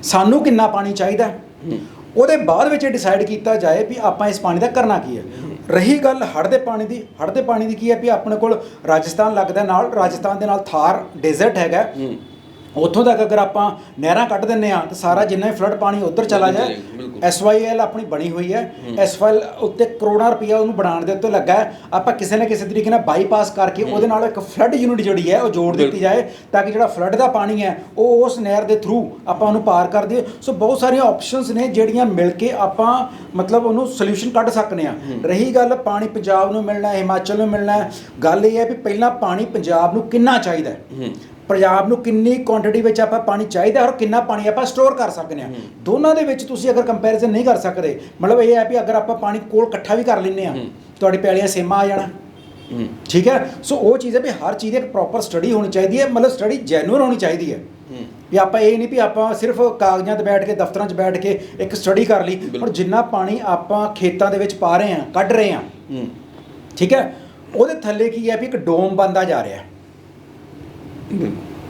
ਸਾਨੂੰ ਕਿੰਨਾ ਪਾਣੀ ਚਾਹੀਦਾ ਹੈ? ਉਹਦੇ ਬਾਅਦ ਵਿੱਚ ਇਹ ਡਿਸਾਈਡ ਕੀਤਾ ਜਾਏ ਵੀ ਆਪਾਂ ਇਸ ਪਾਣੀ ਦਾ ਕਰਨਾ ਕੀ ਹੈ। ਰਹੀ ਗੱਲ ਹੜ੍ਹ ਦੇ ਪਾਣੀ ਦੀ, ਹੜ੍ਹ ਦੇ ਪਾਣੀ ਦੀ ਕੀ ਹੈ ਵੀ ਆਪਣੇ ਕੋਲ ਰਾਜਸਥਾਨ ਲੱਗਦਾ ਨਾਲ ਰਾਜਸਥਾਨ ਦੇ ਨਾਲ ਥਾਰ ਡੈਜ਼ਰਟ ਹੈਗਾ ਉੱਥੋਂ ਤੱਕ ਅਗਰ ਆਪਾਂ ਨਹਿਰਾਂ ਕੱਢ ਦਿੰਨੇ ਆ ਤਾਂ ਸਾਰਾ ਜਿੰਨਾ ਵੀ ਫਲੱਡ ਪਾਣੀ ਉੱਧਰ ਚਲਾ ਜਾਏ। ਐਸਵਾਈਐਲ ਆਪਣੀ ਬਣੀ ਹੋਈ ਹੈ। ਐਸਵਾਈਐਲ ਉੱਤੇ ਕਰੋੜਾਂ ਰੁਪਈਆ ਉਹਨੂੰ ਬਣਾਉਣ ਦੇ ਉੱਤੇ ਲੱਗਾ ਹੈ। ਆਪਾਂ ਕਿਸੇ ਨਾ ਕਿਸੇ ਤਰੀਕੇ ਨਾਲ ਬਾਈਪਾਸ ਕਰਕੇ ਉਹਦੇ ਨਾਲ ਇੱਕ ਫਲੱਡ ਯੂਨਿਟ ਜਿਹੜੀ ਹੈ ਉਹ ਜੋੜ ਦਿੱਤੀ। ਜਾਏ ਤਾਂ ਕਿ ਜਿਹੜਾ ਫਲੱਡ ਦਾ ਪਾਣੀ ਹੈ ਉਹ ਉਸ ਨਹਿਰ ਦੇ ਥਰੂ ਆਪਾਂ ਉਹਨੂੰ ਪਾਰ ਕਰ ਦਈਏ। ਸੋ ਬਹੁਤ ਸਾਰੀਆਂ ਆਪਸ਼ਨਸ ਨੇ ਜਿਹੜੀਆਂ ਮਿਲ ਕੇ ਆਪਾਂ ਮਤਲਬ ਉਹਨੂੰ ਸੋਲੂਸ਼ਨ ਕੱਢ ਸਕਨੇ ਆ ਰਹੀ ਗੱਲ ਪਾਣੀ ਪੰਜਾਬ ਨੂੰ ਮਿਲਣਾ ਹੈ ਹਿਮਾਚਲ ਨੂੰ ਮਿਲਣਾ ਹੈ। ਗੱਲ ਇਹ ਹੈ ਵੀ ਪਹਿਲਾਂ ਪਾਣੀ ਪੰਜਾਬ ਨੂੰ ਕਿੰਨਾ ਚਾਹੀਦਾ ਪੰਜਾਬ ਨੂੰ ਕਿੰਨੀ ਕੁਆਂਟੀਟੀ ਵਿੱਚ ਆਪਾਂ ਪਾਣੀ ਚਾਹੀਦਾ ਔਰ ਕਿੰਨਾ ਪਾਣੀ ਆਪਾਂ ਸਟੋਰ ਕਰ ਸਕਦੇ ਹਾਂ। ਦੋਨਾਂ ਦੇ ਵਿੱਚ ਤੁਸੀਂ ਅਗਰ ਕੰਪੈਰੀਜ਼ਨ ਨਹੀਂ ਕਰ ਸਕਦੇ ਮਤਲਬ ਇਹ ਹੈ ਵੀ ਅਗਰ ਆਪਾਂ ਪਾਣੀ ਕੋਲ ਇਕੱਠਾ ਵੀ ਕਰ ਲੈਂਦੇ ਆ ਤੁਹਾਡੀ ਪੈਲੀਆਂ ਸੇਮਾ ਆ ਜਾਣਾ। ਠੀਕ ਹੈ? ਸੋ ਉਹ ਚੀਜ਼ ਹੈ ਵੀ ਹਰ ਚੀਜ਼ ਦੀ ਇੱਕ ਪ੍ਰੋਪਰ ਸਟੱਡੀ ਹੋਣੀ ਚਾਹੀਦੀ ਹੈ ਮਤਲਬ ਸਟੱਡੀ ਜੈਨੂਅਨ ਹੋਣੀ ਚਾਹੀਦੀ ਹੈ। ਵੀ ਆਪਾਂ ਇਹ ਨਹੀਂ ਵੀ ਆਪਾਂ ਸਿਰਫ ਕਾਗਜ਼ਾਂ 'ਤੇ ਬੈਠ ਕੇ ਦਫ਼ਤਰਾਂ 'ਚ ਬੈਠ ਕੇ ਇੱਕ ਸਟੱਡੀ ਕਰ ਲਈ। ਹੁਣ ਜਿੰਨਾ ਪਾਣੀ ਆਪਾਂ ਖੇਤਾਂ ਦੇ ਵਿੱਚ ਪਾ ਰਹੇ ਹਾਂ ਕੱਢ ਰਹੇ ਹੂੰ। ਠੀਕ ਹੈ? ਉਹਦੇ ਥੱਲੇ ਕੀ ਹੈ ਵੀ ਇੱਕ ਡੋਮ ਬੰਦਾ ਜਾ ਰਿਹਾ ਹੈ।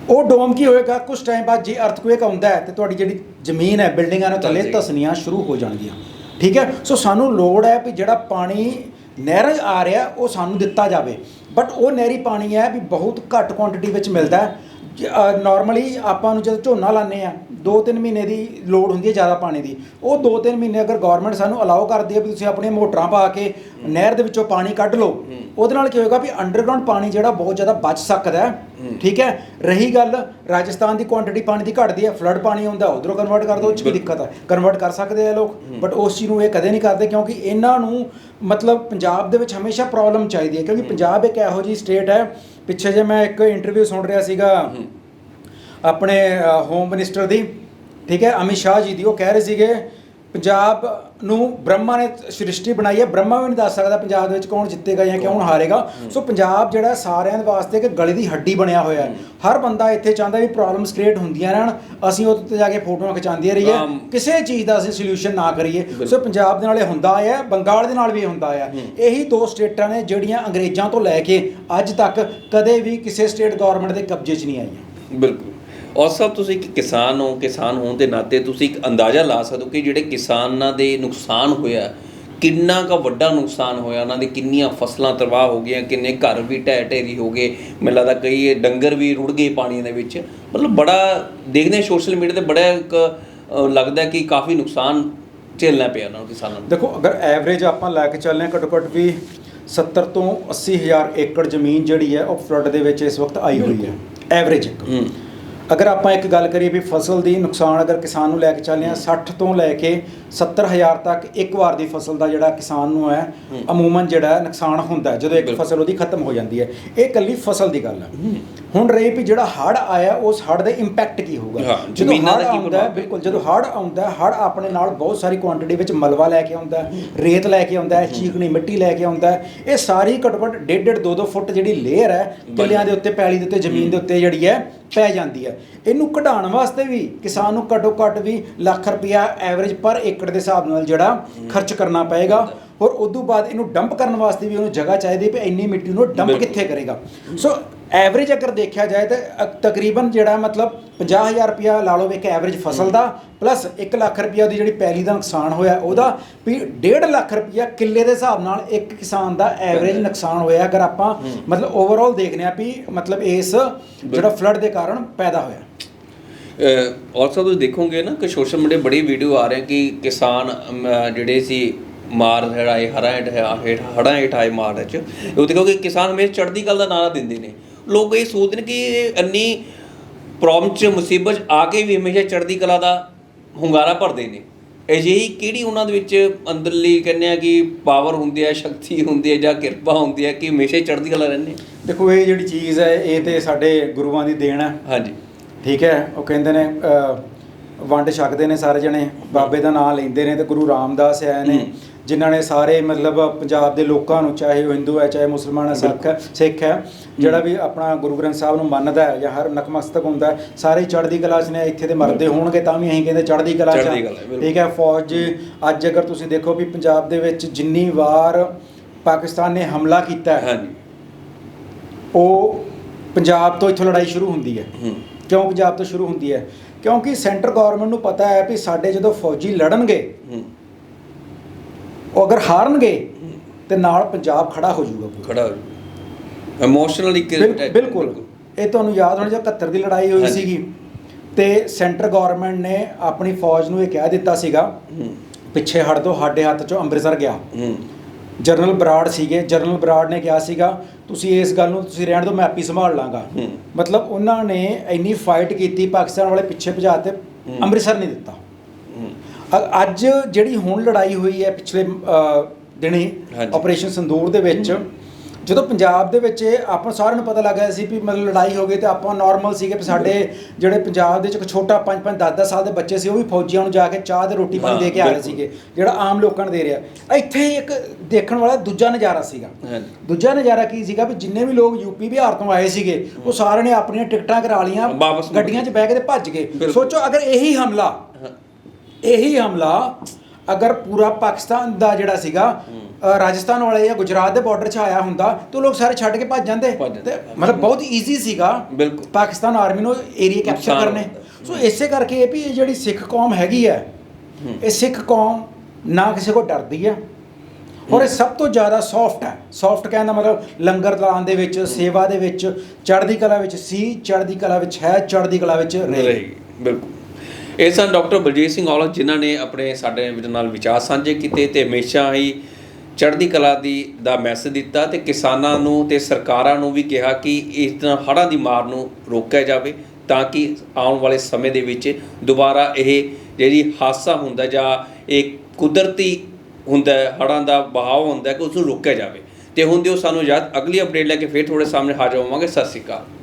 ਉਹ ਡੋਮ ਕੀ ਹੋਏਗਾ? ਕੁਝ ਟਾਈਮ ਬਾਅਦ ਜੇ ਅਰਥਕੁਏਕ ਆਉਂਦਾ ਹੈ ਤੇ ਤੁਹਾਡੀ ਜਿਹੜੀ ਜ਼ਮੀਨ ਹੈ ਬਿਲਡਿੰਗਾਂ ਨੂੰ ਥੱਲੇ। ਧਸਣੀਆਂ ਸ਼ੁਰੂ ਹੋ ਜਾਣਗੀਆਂ। ਠੀਕ ਹੈ? ਸੋ ਸਾਨੂੰ ਲੋੜ ਹੈ ਵੀ ਜਿਹੜਾ ਪਾਣੀ ਨਹਿਰਾਂ ਆ ਰਿਹਾ ਉਹ ਸਾਨੂੰ ਦਿੱਤਾ ਜਾਵੇ। ਬਟ ਉਹ ਨਹਿਰੀ ਪਾਣੀ ਹੈ ਵੀ ਬਹੁਤ ਘੱਟ ਕੁਆਂਟੀਟੀ ਵਿੱਚ ਮਿਲਦਾ ਹੈ। ਨਾਰਮਲੀ ਆਪਾਂ ਨੂੰ ਜਦੋਂ ਝੋਨਾ ਲਾਉਂਦੇ ਆ 2-3 ਮਹੀਨੇ ਦੀ ਲੋੜ ਹੁੰਦੀ ਹੈ ਜ਼ਿਆਦਾ ਪਾਣੀ ਦੀ। ਉਹ 2-3 ਮਹੀਨੇ ਅਗਰ ਗਵਰਨਮੈਂਟ ਸਾਨੂੰ ਅਲਾਉ ਕਰਦੀ ਹੈ ਵੀ ਤੁਸੀਂ ਆਪਣੀਆਂ ਮੋਟਰਾਂ ਪਾ ਕੇ ਨਹਿਰ ਦੇ ਵਿੱਚੋਂ ਪਾਣੀ ਕੱਢ ਲਓ ਉਹਦੇ ਨਾਲ ਕੀ ਹੋਏਗਾ ਵੀ ਅੰਡਰਗਰਾਉਂਡ ਪਾਣੀ ਜਿਹੜਾ ਬਹੁਤ ਜ਼ਿਆਦਾ ਬਚ ਸਕਦਾ ਹੈ। ਠੀਕ ਹੈ? ਰਹੀ ਗੱਲ ਰਾਜਸਥਾਨ ਦੀ ਕੁਆਂਟੀਟੀ ਪਾਣੀ ਦੀ ਘਟਦੀ ਹੈ ਫਲੱਡ ਪਾਣੀ ਆਉਂਦਾ ਉਧਰੋਂ ਕਨਵਰਟ ਕਰ ਦੋ ਉਹ 'ਚ ਕੀ ਦਿੱਕਤ ਹੈ ਕਨਵਰਟ ਕਰ ਸਕਦੇ ਆ ਲੋਕ ਬਟ ਉਸ ਚੀਜ਼ ਨੂੰ ਇਹ ਕਦੇ ਨਹੀਂ ਕਰਦੇ ਕਿਉਂਕਿ ਇਹਨਾਂ ਨੂੰ ਮਤਲਬ ਪੰਜਾਬ ਦੇ ਵਿੱਚ ਹਮੇਸ਼ਾ ਪ੍ਰੋਬਲਮ ਚਾਹੀਦੀ ਹੈ ਕਿਉਂਕਿ ਪੰਜਾਬ ਇੱਕ ਇਹੋ ਜਿਹੀ ਸਟੇਟ ਹੈ ਪਿੱਛੇ ਜੇ ਮੈਂ ਇੱਕ ਇੰਟਰਵਿਊ ਸੁਣ ਰਿਹਾ ਸੀਗਾ ਆਪਣੇ ਹੋਮ ਮਿਨਿਸਟਰ ਦੀ ਠੀਕ ਹੈ ਅਮਿਤ ਸ਼ਾਹ ਜੀ ਦੀ ਉਹ ਕਹਿ ਰਹੇ ਸੀਗੇ ਪੰਜਾਬ ਨੂੰ ਬ੍ਰਹਮਾ ਨੇ ਸ੍ਰਿਸ਼ਟੀ ਬਣਾਈ ਹੈ। ਬ੍ਰਹਮਾ ਵੀ ਨਹੀਂ ਦੱਸ ਸਕਦਾ ਪੰਜਾਬ ਦੇ ਵਿੱਚ ਕੌਣ ਜਿੱਤੇਗਾ ਜਾਂ ਕੌਣ ਹਾਰੇਗਾ। ਸੋ ਪੰਜਾਬ ਜਿਹੜਾ ਸਾਰਿਆਂ ਦੇ ਵਾਸਤੇ ਇੱਕ ਗਲੇ ਦੀ ਹੱਡੀ ਬਣਿਆ ਹੋਇਆ ਹੈ। ਹਰ ਬੰਦਾ ਇੱਥੇ ਚਾਹੁੰਦਾ ਵੀ ਪ੍ਰੋਬਲਮਸ ਕ੍ਰੀਏਟ ਹੁੰਦੀਆਂ ਰਹਿਣ। ਅਸੀਂ ਉਹਦੇ ਉੱਤੇ ਜਾ ਕੇ ਫੋਟੋਆਂ ਖਿਚਾਉਂਦੇ ਰਹੀਏ। ਕਿਸੇ ਚੀਜ਼ ਦਾ ਅਸੀਂ ਸੋਲੂਸ਼ਨ ਨਾ ਕਰੀਏ। ਸੋ ਪੰਜਾਬ ਦੇ ਨਾਲ ਇਹ ਹੁੰਦਾ ਆਇਆ ਬੰਗਾਲ ਦੇ ਨਾਲ ਵੀ ਹੁੰਦਾ ਆਇਆ ਇਹੀ ਦੋ ਸਟੇਟਾਂ ਨੇ ਜਿਹੜੀਆਂ ਅੰਗਰੇਜ਼ਾਂ ਤੋਂ ਲੈ ਕੇ ਅੱਜ ਤੱਕ ਕਦੇ ਵੀ ਕਿਸੇ ਸਟੇਟ ਗਵਰਨਮੈਂਟ ਦੇ ਕਬਜ਼ੇ 'ਚ ਨਹੀਂ ਆਈਆਂ। ਬਿਲਕੁਲ। ਔਰ ਸਭ ਤੁਸੀਂ ਇੱਕ ਕਿਸਾਨ ਹੋ ਕਿਸਾਨ ਹੋਣ ਦੇ ਨਾਤੇ ਤੁਸੀਂ ਇੱਕ ਅੰਦਾਜ਼ਾ ਲਾ ਸਕਦੇ ਹੋ ਕਿ ਜਿਹੜੇ ਕਿਸਾਨਾਂ ਦੇ ਨੁਕਸਾਨ ਹੋਇਆ ਕਿੰਨਾ ਕੁ ਵੱਡਾ ਨੁਕਸਾਨ ਹੋਇਆ ਉਹਨਾਂ ਦੀ ਕਿੰਨੀਆਂ ਫਸਲਾਂ ਤਬਾਹ ਹੋ ਗਈਆਂ ਕਿੰਨੇ ਘਰ ਵੀ ਢਹਿ ਢੇਰੀ ਹੋ ਗਏ ਮੈਨੂੰ ਲੱਗਦਾ ਕਈ ਡੰਗਰ ਵੀ ਰੁੜ ਗਏ ਪਾਣੀ ਦੇ ਵਿੱਚ। ਮਤਲਬ ਬੜਾ ਦੇਖਦੇ ਹਾਂ ਸੋਸ਼ਲ ਮੀਡੀਆ ਤੇ ਬੜਾ ਇੱਕ ਲੱਗਦਾ ਕਿ ਕਾਫੀ ਨੁਕਸਾਨ ਝੇਲਣਾ ਪਿਆ ਉਹਨਾਂ ਨੂੰ ਕਿਸਾਨਾਂ ਨੂੰ। ਦੇਖੋ ਅਗਰ ਐਵਰੇਜ ਆਪਾਂ ਲੈ ਕੇ ਚੱਲਦੇ ਹਾਂ ਘੱਟੋ ਘੱਟ ਵੀ 70 ਤੋਂ 80 ਹਜ਼ਾਰ ਏਕੜ ਜ਼ਮੀਨ ਜਿਹੜੀ ਹੈ ਉਹ ਫਲੱਡ ਦੇ ਵਿੱਚ ਇਸ ਵਕਤ ਆਈ ਹੋਈ ਹੈ। ਐਵਰੇਜ ਹੂੰ। ਅਗਰ ਆਪਾਂ ਇੱਕ ਗੱਲ ਕਰੀਏ ਵੀ ਫਸਲ ਦੀ ਨੁਕਸਾਨ ਅਗਰ ਕਿਸਾਨ ਨੂੰ ਲੈ ਕੇ ਚੱਲਦੇ ਹਾਂ 60 ਤੋਂ ਲੈ ਕੇ 70 ਹਜ਼ਾਰ ਤੱਕ ਇੱਕ ਵਾਰ ਦੀ ਫਸਲ ਦਾ ਜਿਹੜਾ ਕਿਸਾਨ ਨੂੰ ਹੈ ਅਮੂਮਨ ਜਿਹੜਾ ਨੁਕਸਾਨ ਹੁੰਦਾ ਜਦੋਂ ਇੱਕ। ਫਸਲ ਉਹਦੀ ਖਤਮ ਹੋ ਜਾਂਦੀ ਹੈ। ਇਹ ਇਕੱਲੀ ਫਸਲ ਦੀ ਗੱਲ ਹੈ। ਹੁਣ ਰਹੀ ਵੀ ਜਿਹੜਾ ਹੜ ਆਇਆ ਉਸ ਹੜ ਦੇ ਇੰਪੈਕਟ ਕੀ ਹੋਊਗਾ? ਜਦੋਂ ਦਾ ਕੀ ਆਉਂਦਾ ਬਿਲਕੁਲ ਜਦੋਂ ਹੜ ਆਉਂਦਾ ਹੜ ਆਪਣੇ ਨਾਲ ਬਹੁਤ ਸਾਰੀ ਕੁਆਂਟੀਟੀ ਵਿੱਚ ਮਲਵਾ ਲੈ ਕੇ ਆਉਂਦਾ ਰੇਤ ਲੈ ਕੇ ਆਉਂਦਾ ਚੀਕਣੀ ਮਿੱਟੀ ਲੈ ਕੇ ਆਉਂਦਾ ਇਹ ਸਾਰੀ ਘੱਟੋ ਘੱਟ ਡੇਢ ਡੇਢ 2-2 ਫੁੱਟ ਜਿਹੜੀ ਲੇਅਰ ਹੈ ਕਿੱਲਿਆਂ ਦੇ ਉੱਤੇ ਪੈਲੀ ਦੇ ਉੱਤੇ ਜ਼ਮੀਨ ਦੇ ਉੱਤੇ ਜਿਹੜੀ ਹੈ ਪੈ ਜਾਂਦੀ ਹੈ। ਇਹਨੂੰ ਕਢਾਉਣ ਵਾਸਤੇ ਵੀ ਕਿਸਾਨ ਨੂੰ ਘੱਟੋ ਘੱਟ ਵੀ ਲੱਖ ਰੁਪਇਆ ਐਵਰੇਜ ਪਰ ਏਕੜ ਦੇ ਹਿਸਾਬ ਨਾਲ ਜਿਹੜਾ ਖਰਚ ਕਰਨਾ ਪਏਗਾ। ਔਰ ਉਦੋਂ ਬਾਅਦ ਇਹਨੂੰ ਡੰਪ ਕਰਨ ਵਾਸਤੇ ਵੀ ਉਹਨੂੰ ਜਗ੍ਹਾ ਚਾਹੀਦੀ ਵੀ ਇੰਨੀ ਮਿੱਟੀ ਨੂੰ ਡੰਪ। ਕਿੱਥੇ ਕਰੇਗਾ। ਸੋ ਐਵਰੇਜ ਅਗਰ ਦੇਖਿਆ ਜਾਏ ਤਾਂ ਅ- ਤਕਰੀਬਨ ਜਿਹੜਾ ਮਤਲਬ 50000 ਰੁਪਇਆ ਲਾ ਲਓ ਇੱਕ ਐਵਰੇਜ ਫਸਲ ਦਾ ਪਲੱਸ 1 ਲੱਖ ਰੁਪਇਆ ਦੀ ਜਿਹੜੀ ਪੈਲੀ ਦਾ ਨੁਕਸਾਨ ਹੋਇਆ ਉਹਦਾ ਵੀ 1.5 ਲੱਖ ਰੁਪਇਆ ਕਿੱਲੇ ਦੇ ਹਿਸਾਬ ਨਾਲ ਇੱਕ ਕਿਸਾਨ ਦਾ ਐਵਰੇਜ ਨੁਕਸਾਨ ਹੋਇਆ ਅਗਰ ਆਪਾਂ ਮਤਲਬ ਓਵਰਆਲ ਦੇਖਦੇ ਆ ਵੀ ਮਤਲਬ ਇਸ ਜਿਹੜਾ ਫਲੱਡ ਦੇ ਕਾਰਨ ਪੈਦਾ ਹੋਇਆ। ਆਲਸੋ ਤੁਸੀਂ ਦੇਖੋਗੇ ਨਾ ਕਿ ਸੋਸ਼ਲ ਮੀਡੀਆ ਬੜੀ ਵੀਡੀਓ ਆ ਰਹੇ ਕਿ ਕਿਸਾਨ ਅਮ, ਜਿਹੜੇ ਸੀ ਮਾਰ ਹੜਾਏ ਹੜਾਂ ਹੇਠ ਹੜਾਂ ਹੇਠ ਆਏ ਮਾਰ ਚ ਉਹ ਦੇਖੋਗੇ ਕਿਸਾਨ ਹਮੇਸ਼ਾ ਚੜ੍ਹਦੀ ਕਲ ਦਾ ਨਾਰਾ ਦਿੰਦੇ ਨੇ। ਲੋਕ ਇਹ ਸੋਚਦੇ ਨੇ ਕਿ ਇੰਨੀ ਪ੍ਰੋਬਲਮ ਚ ਮੁਸੀਬਤ 'ਚ ਆ ਕੇ ਵੀ ਹਮੇਸ਼ਾ ਚੜ੍ਹਦੀ ਕਲਾ ਦਾ ਹੁੰਗਾਰਾ ਭਰਦੇ ਨੇ। ਅਜਿਹੀ ਕਿਹੜੀ ਉਹਨਾਂ ਦੇ ਵਿੱਚ ਅੰਦਰਲੀ ਕਹਿੰਦੇ ਆ ਕਿ ਪਾਵਰ ਹੁੰਦੀ ਹੈ ਸ਼ਕਤੀ ਹੁੰਦੀ ਹੈ ਜਾਂ ਕਿਰਪਾ ਹੁੰਦੀ ਹੈ ਕਿ ਹਮੇਸ਼ਾ ਹੀ ਚੜ੍ਹਦੀ ਕਲਾ ਰਹਿੰਦੇ ਦੇਖੋ ਇਹ ਜਿਹੜੀ ਚੀਜ਼ ਹੈ ਇਹ ਤੇ ਸਾਡੇ ਗੁਰੂਆਂ ਦੀ ਦੇਣ ਹੈ। ਹਾਂਜੀ। ਠੀਕ ਹੈ ਉਹ ਕਹਿੰਦੇ ਨੇ ਵੰਡ ਛਕਦੇ ਨੇ ਸਾਰੇ ਜਣੇ ਬਾਬੇ ਦਾ ਨਾਮ ਲੈਂਦੇ ਨੇ ਤੇ ਗੁਰੂ ਰਾਮਦਾਸ ਆਏ ਨੇ। ਜਿਨ੍ਹਾਂ ਨੇ ਸਾਰੇ ਮਤਲਬ ਪੰਜਾਬ ਦੇ ਲੋਕਾਂ ਨੂੰ ਚਾਹੇ ਉਹ ਹਿੰਦੂ ਹੈ ਚਾਹੇ ਮੁਸਲਮਾਨ ਹੈ ਸਿੱਖ ਹੈ ਸਿੱਖ ਹੈ ਜਿਹੜਾ ਵੀ ਆਪਣਾ ਗੁਰੂ ਗ੍ਰੰਥ ਸਾਹਿਬ ਨੂੰ ਮੰਨਦਾ ਹੈ ਜਾਂ ਹਰ ਨਕਮਸਤਕ ਹੁੰਦਾ ਸਾਰੇ ਚੜ੍ਹਦੀ ਕਲਾ 'ਚ ਨੇ ਇੱਥੇ ਦੇ ਮਰਦੇ ਹੋਣਗੇ ਤਾਂ ਵੀ ਅਸੀਂ ਕਹਿੰਦੇ ਚੜ੍ਹਦੀ ਕਲਾ 'ਚ। ਠੀਕ ਹੈ ਫੌਜ ਅੱਜ ਅਗਰ ਤੁਸੀਂ ਦੇਖੋ ਵੀ ਪੰਜਾਬ ਦੇ ਵਿੱਚ ਜਿੰਨੀ ਵਾਰ ਪਾਕਿਸਤਾਨ ਨੇ ਹਮਲਾ ਕੀਤਾ ਹੈ ਹਾਂਜੀ। ਉਹ ਪੰਜਾਬ ਤੋਂ ਇੱਥੋਂ ਲੜਾਈ ਸ਼ੁਰੂ ਹੁੰਦੀ ਹੈ। ਕਿਉਂ ਪੰਜਾਬ ਤੋਂ ਸ਼ੁਰੂ ਹੁੰਦੀ ਹੈ? ਕਿਉਂਕਿ ਸੈਂਟਰ ਗਵਰਨਮੈਂਟ ਨੂੰ ਪਤਾ ਹੈ ਵੀ ਸਾਡੇ ਜਦੋਂ ਫੌਜੀ ਲੜਨਗੇ ਉਹ ਅਗਰ ਹਾਰਨਗੇ ਤੇ ਨਾਲ ਪੰਜਾਬ ਖੜਾ ਹੋ ਜਾਊਗਾ ਪੂਰਾ। ਖੜਾ ਇਮੋਸ਼ਨਲੀ ਬਿਲ- ਬਿਲਕੁਲ ਇਹ ਤੁਹਾਨੂੰ ਯਾਦ ਹੋਣਾ ਜਦ 71 ਦੀ ਲੜਾਈ ਹੋਈ। ਸੀਗੀ ਤੇ ਸੈਂਟਰ ਗਵਰਨਮੈਂਟ ਨੇ ਆਪਣੀ ਫੌਜ ਨੂੰ ਇਹ ਕਹਿ ਦਿੱਤਾ ਸੀਗਾ ਪਿੱਛੇ ਹਟ ਦੋ ਸਾਡੇ ਹੱਥ ਚੋਂ ਅੰਮ੍ਰਿਤਸਰ ਗਿਆ ਜਨਰਲ ਬਰਾੜ ਸੀਗੇ ਜਨਰਲ ਬਰਾੜ ਨੇ ਕਿਹਾ ਸੀਗਾ ਤੁਸੀਂ ਇਸ ਗੱਲ ਨੂੰ ਤੁਸੀਂ ਰਹਿਣ ਦਿਓ ਮੈਂ ਆਪੀ ਸੰਭਾਲ ਲਾਂਗਾ। ਮਤਲਬ ਉਹਨਾਂ ਨੇ ਇੰਨੀ ਫਾਈਟ ਕੀਤੀ ਪਾਕਿਸਤਾਨ ਵਾਲੇ ਪਿੱਛੇ ਭਜਾ ਤੇ। ਅੰਮ੍ਰਿਤਸਰ ਨਹੀਂ ਦਿੱਤਾ ਅੱਜ ਜਿਹੜੀ ਹੁਣ ਲੜਾਈ ਹੋਈ ਹੈ ਪਿਛਲੇ ਦਿਨੀ। ਆਪਰੇਸ਼ਨ ਸੰਦੂਰ ਦੇ ਵਿੱਚ ਜਦੋਂ ਪੰਜਾਬ ਦੇ ਵਿੱਚ ਆਪਾਂ ਸਾਰਿਆਂ ਨੂੰ ਪਤਾ ਲੱਗਾ ਸੀ ਵੀ ਮਤਲਬ ਲੜਾਈ ਹੋ ਗਈ ਤੇ ਆਪਾਂ ਨਾਰਮਲ ਸੀਗੇ ਵੀ ਸਾਡੇ ਜਿਹੜੇ ਪੰਜਾਬ ਦੇ ਵਿੱਚ ਇੱਕ ਛੋਟਾ 5 5 10 10 ਸਾਲ ਦੇ ਬੱਚੇ ਸੀ ਉਹ ਵੀ ਫੌਜੀਆਂ ਨੂੰ ਜਾ ਕੇ ਚਾਹ ਤੇ ਰੋਟੀ ਪਾਣੀ ਦੇ ਕੇ ਆ ਰਹੇ। ਸੀਗੇ ਜਿਹੜਾ ਆਮ ਲੋਕਾਂ ਨੂੰ ਦੇ ਰਿਹਾ ਇੱਥੇ ਹੀ ਇੱਕ ਦੇਖਣ ਵਾਲਾ ਦੂਜਾ ਨਜ਼ਾਰਾ ਸੀਗਾ ਦੂਜਾ ਨਜ਼ਾਰਾ ਕੀ ਸੀਗਾ ਵੀ ਜਿੰਨੇ ਵੀ ਲੋਕ ਯੂਪੀ ਬਿਹਾਰ ਤੋਂ ਆਏ ਸੀਗੇ ਉਹ ਸਾਰਿਆਂ ਨੇ ਆਪਣੀਆਂ ਟਿਕਟਾਂ ਕਰਾ ਲੀਆਂ ਮੁੜ ਗੱਡੀਆਂ 'ਚ ਬਹਿ ਕੇ ਤੇ ਭੱਜ ਗਏ। ਸੋਚੋ ਅਗਰ ਇਹੀ ਹਮਲਾ। ਇਹੀ ਹਮਲਾ ਅਗਰ ਪੂਰਾ ਪਾਕਿਸਤਾਨ ਦਾ ਜਿਹੜਾ ਸੀਗਾ ਅ, ਰਾਜਸਥਾਨ ਵਾਲੇ ਜਾਂ ਗੁਜਰਾਤ ਦੇ ਬਾਰਡਰ 'ਚ ਆਇਆ ਹੁੰਦਾ ਤੇ ਉਹ ਲੋਕ ਸਾਰੇ ਛੱਡ ਕੇ ਭੱਜ ਜਾਂਦੇ ਭੱਜ ਜਾਂਦੇ। ਤੇ ਮਤਲਬ ਬਹੁਤ ਈਜ਼ੀ ਸੀਗਾ ਬਿਲਕੁਲ। ਪਾਕਿਸਤਾਨ ਆਰਮੀ ਨੂੰ ਏਰੀਆ ਕੈਪਚਰ ਨੁਕਸਾਨ ਕਰਨੇ। ਸੋ ਇਸੇ ਕਰਕੇ ਇਹ ਵੀ ਇਹ ਜਿਹੜੀ ਸਿੱਖ ਕੌਮ ਹੈਗੀ ਹੈ ਹੂੰ। ਇਹ ਸਿੱਖ ਕੌਮ ਨਾ ਕਿਸੇ ਕੋ ਡਰਦੀ ਹੈ ਔਰ ਇਹ ਸਭ ਤੋਂ ਜ਼ਿਆਦਾ ਸੌਫਟ ਹੈ ਸੌਫਟ ਕਹਿਣ ਦਾ ਮਤਲਬ ਲੰਗਰ ਲਾਉਣ ਦੇ ਵਿੱਚ ਸੇਵਾ ਦੇ ਵਿੱਚ ਚੜ੍ਹਦੀ ਕਲਾ ਵਿੱਚ ਸੀ ਚੜ੍ਹਦੀ ਕਲਾ ਵਿੱਚ ਹੈ ਚੜ੍ਹਦੀ ਕਲਾ ਵਿੱਚ ਰਹੇਗੀ ਰਹੇਗੀ ਬਿਲਕੁਲ ਇਹ ਸਨ ਡਾਕਟਰ ਬਲਜੀਤ ਸਿੰਘ ਔਲਖ ਜਿਨ੍ਹਾਂ ਨੇ ਆਪਣੇ ਸਾਡੇ ਨਾਲ ਵਿਚਾਰ ਸਾਂਝੇ ਕੀਤੇ ਤੇ ਹਮੇਸ਼ਾ ਹੀ ਚੜ੍ਹਦੀ ਕਲਾ ਦੀ ਦਾ ਮੈਸੇਜ ਦਿੱਤਾ ਤੇ ਕਿਸਾਨਾਂ ਨੂੰ ਤੇ ਸਰਕਾਰਾਂ ਨੂੰ ਵੀ ਕਿਹਾ ਕਿ ਇਸ ਤਰ੍ਹਾਂ ਹੜ੍ਹਾਂ ਦੀ ਮਾਰ ਨੂੰ ਰੋਕਿਆ ਜਾਵੇ ਤਾਂ ਕਿ ਆਉਣ ਵਾਲੇ ਸਮੇਂ ਦੇ ਵਿੱਚ ਦੁਬਾਰਾ ਇਹ ਜਿਹੜੀ ਹਾਦਸਾ ਹੁੰਦਾ ਜਾਂ ਇਹ ਕੁਦਰਤੀ ਹੁੰਦਾ ਹੜ੍ਹਾਂ ਦਾ ਬਹਾਵ ਹੁੰਦਾ ਕਿ ਉਸ ਨੂੰ ਰੋਕਿਆ ਜਾਵੇ। ਤੇ ਹੁਣ ਦਿਓ ਸਾਨੂੰ ਯਾਦ, ਅਗਲੀ ਅਪਡੇਟ ਲੈ ਕੇ ਫਿਰ ਤੁਹਾਡੇ ਸਾਹਮਣੇ ਹਾਜ਼ਰ ਹੋਵਾਂਗੇ। ਸਤਿ ਸ਼੍ਰੀ ਅਕਾਲ।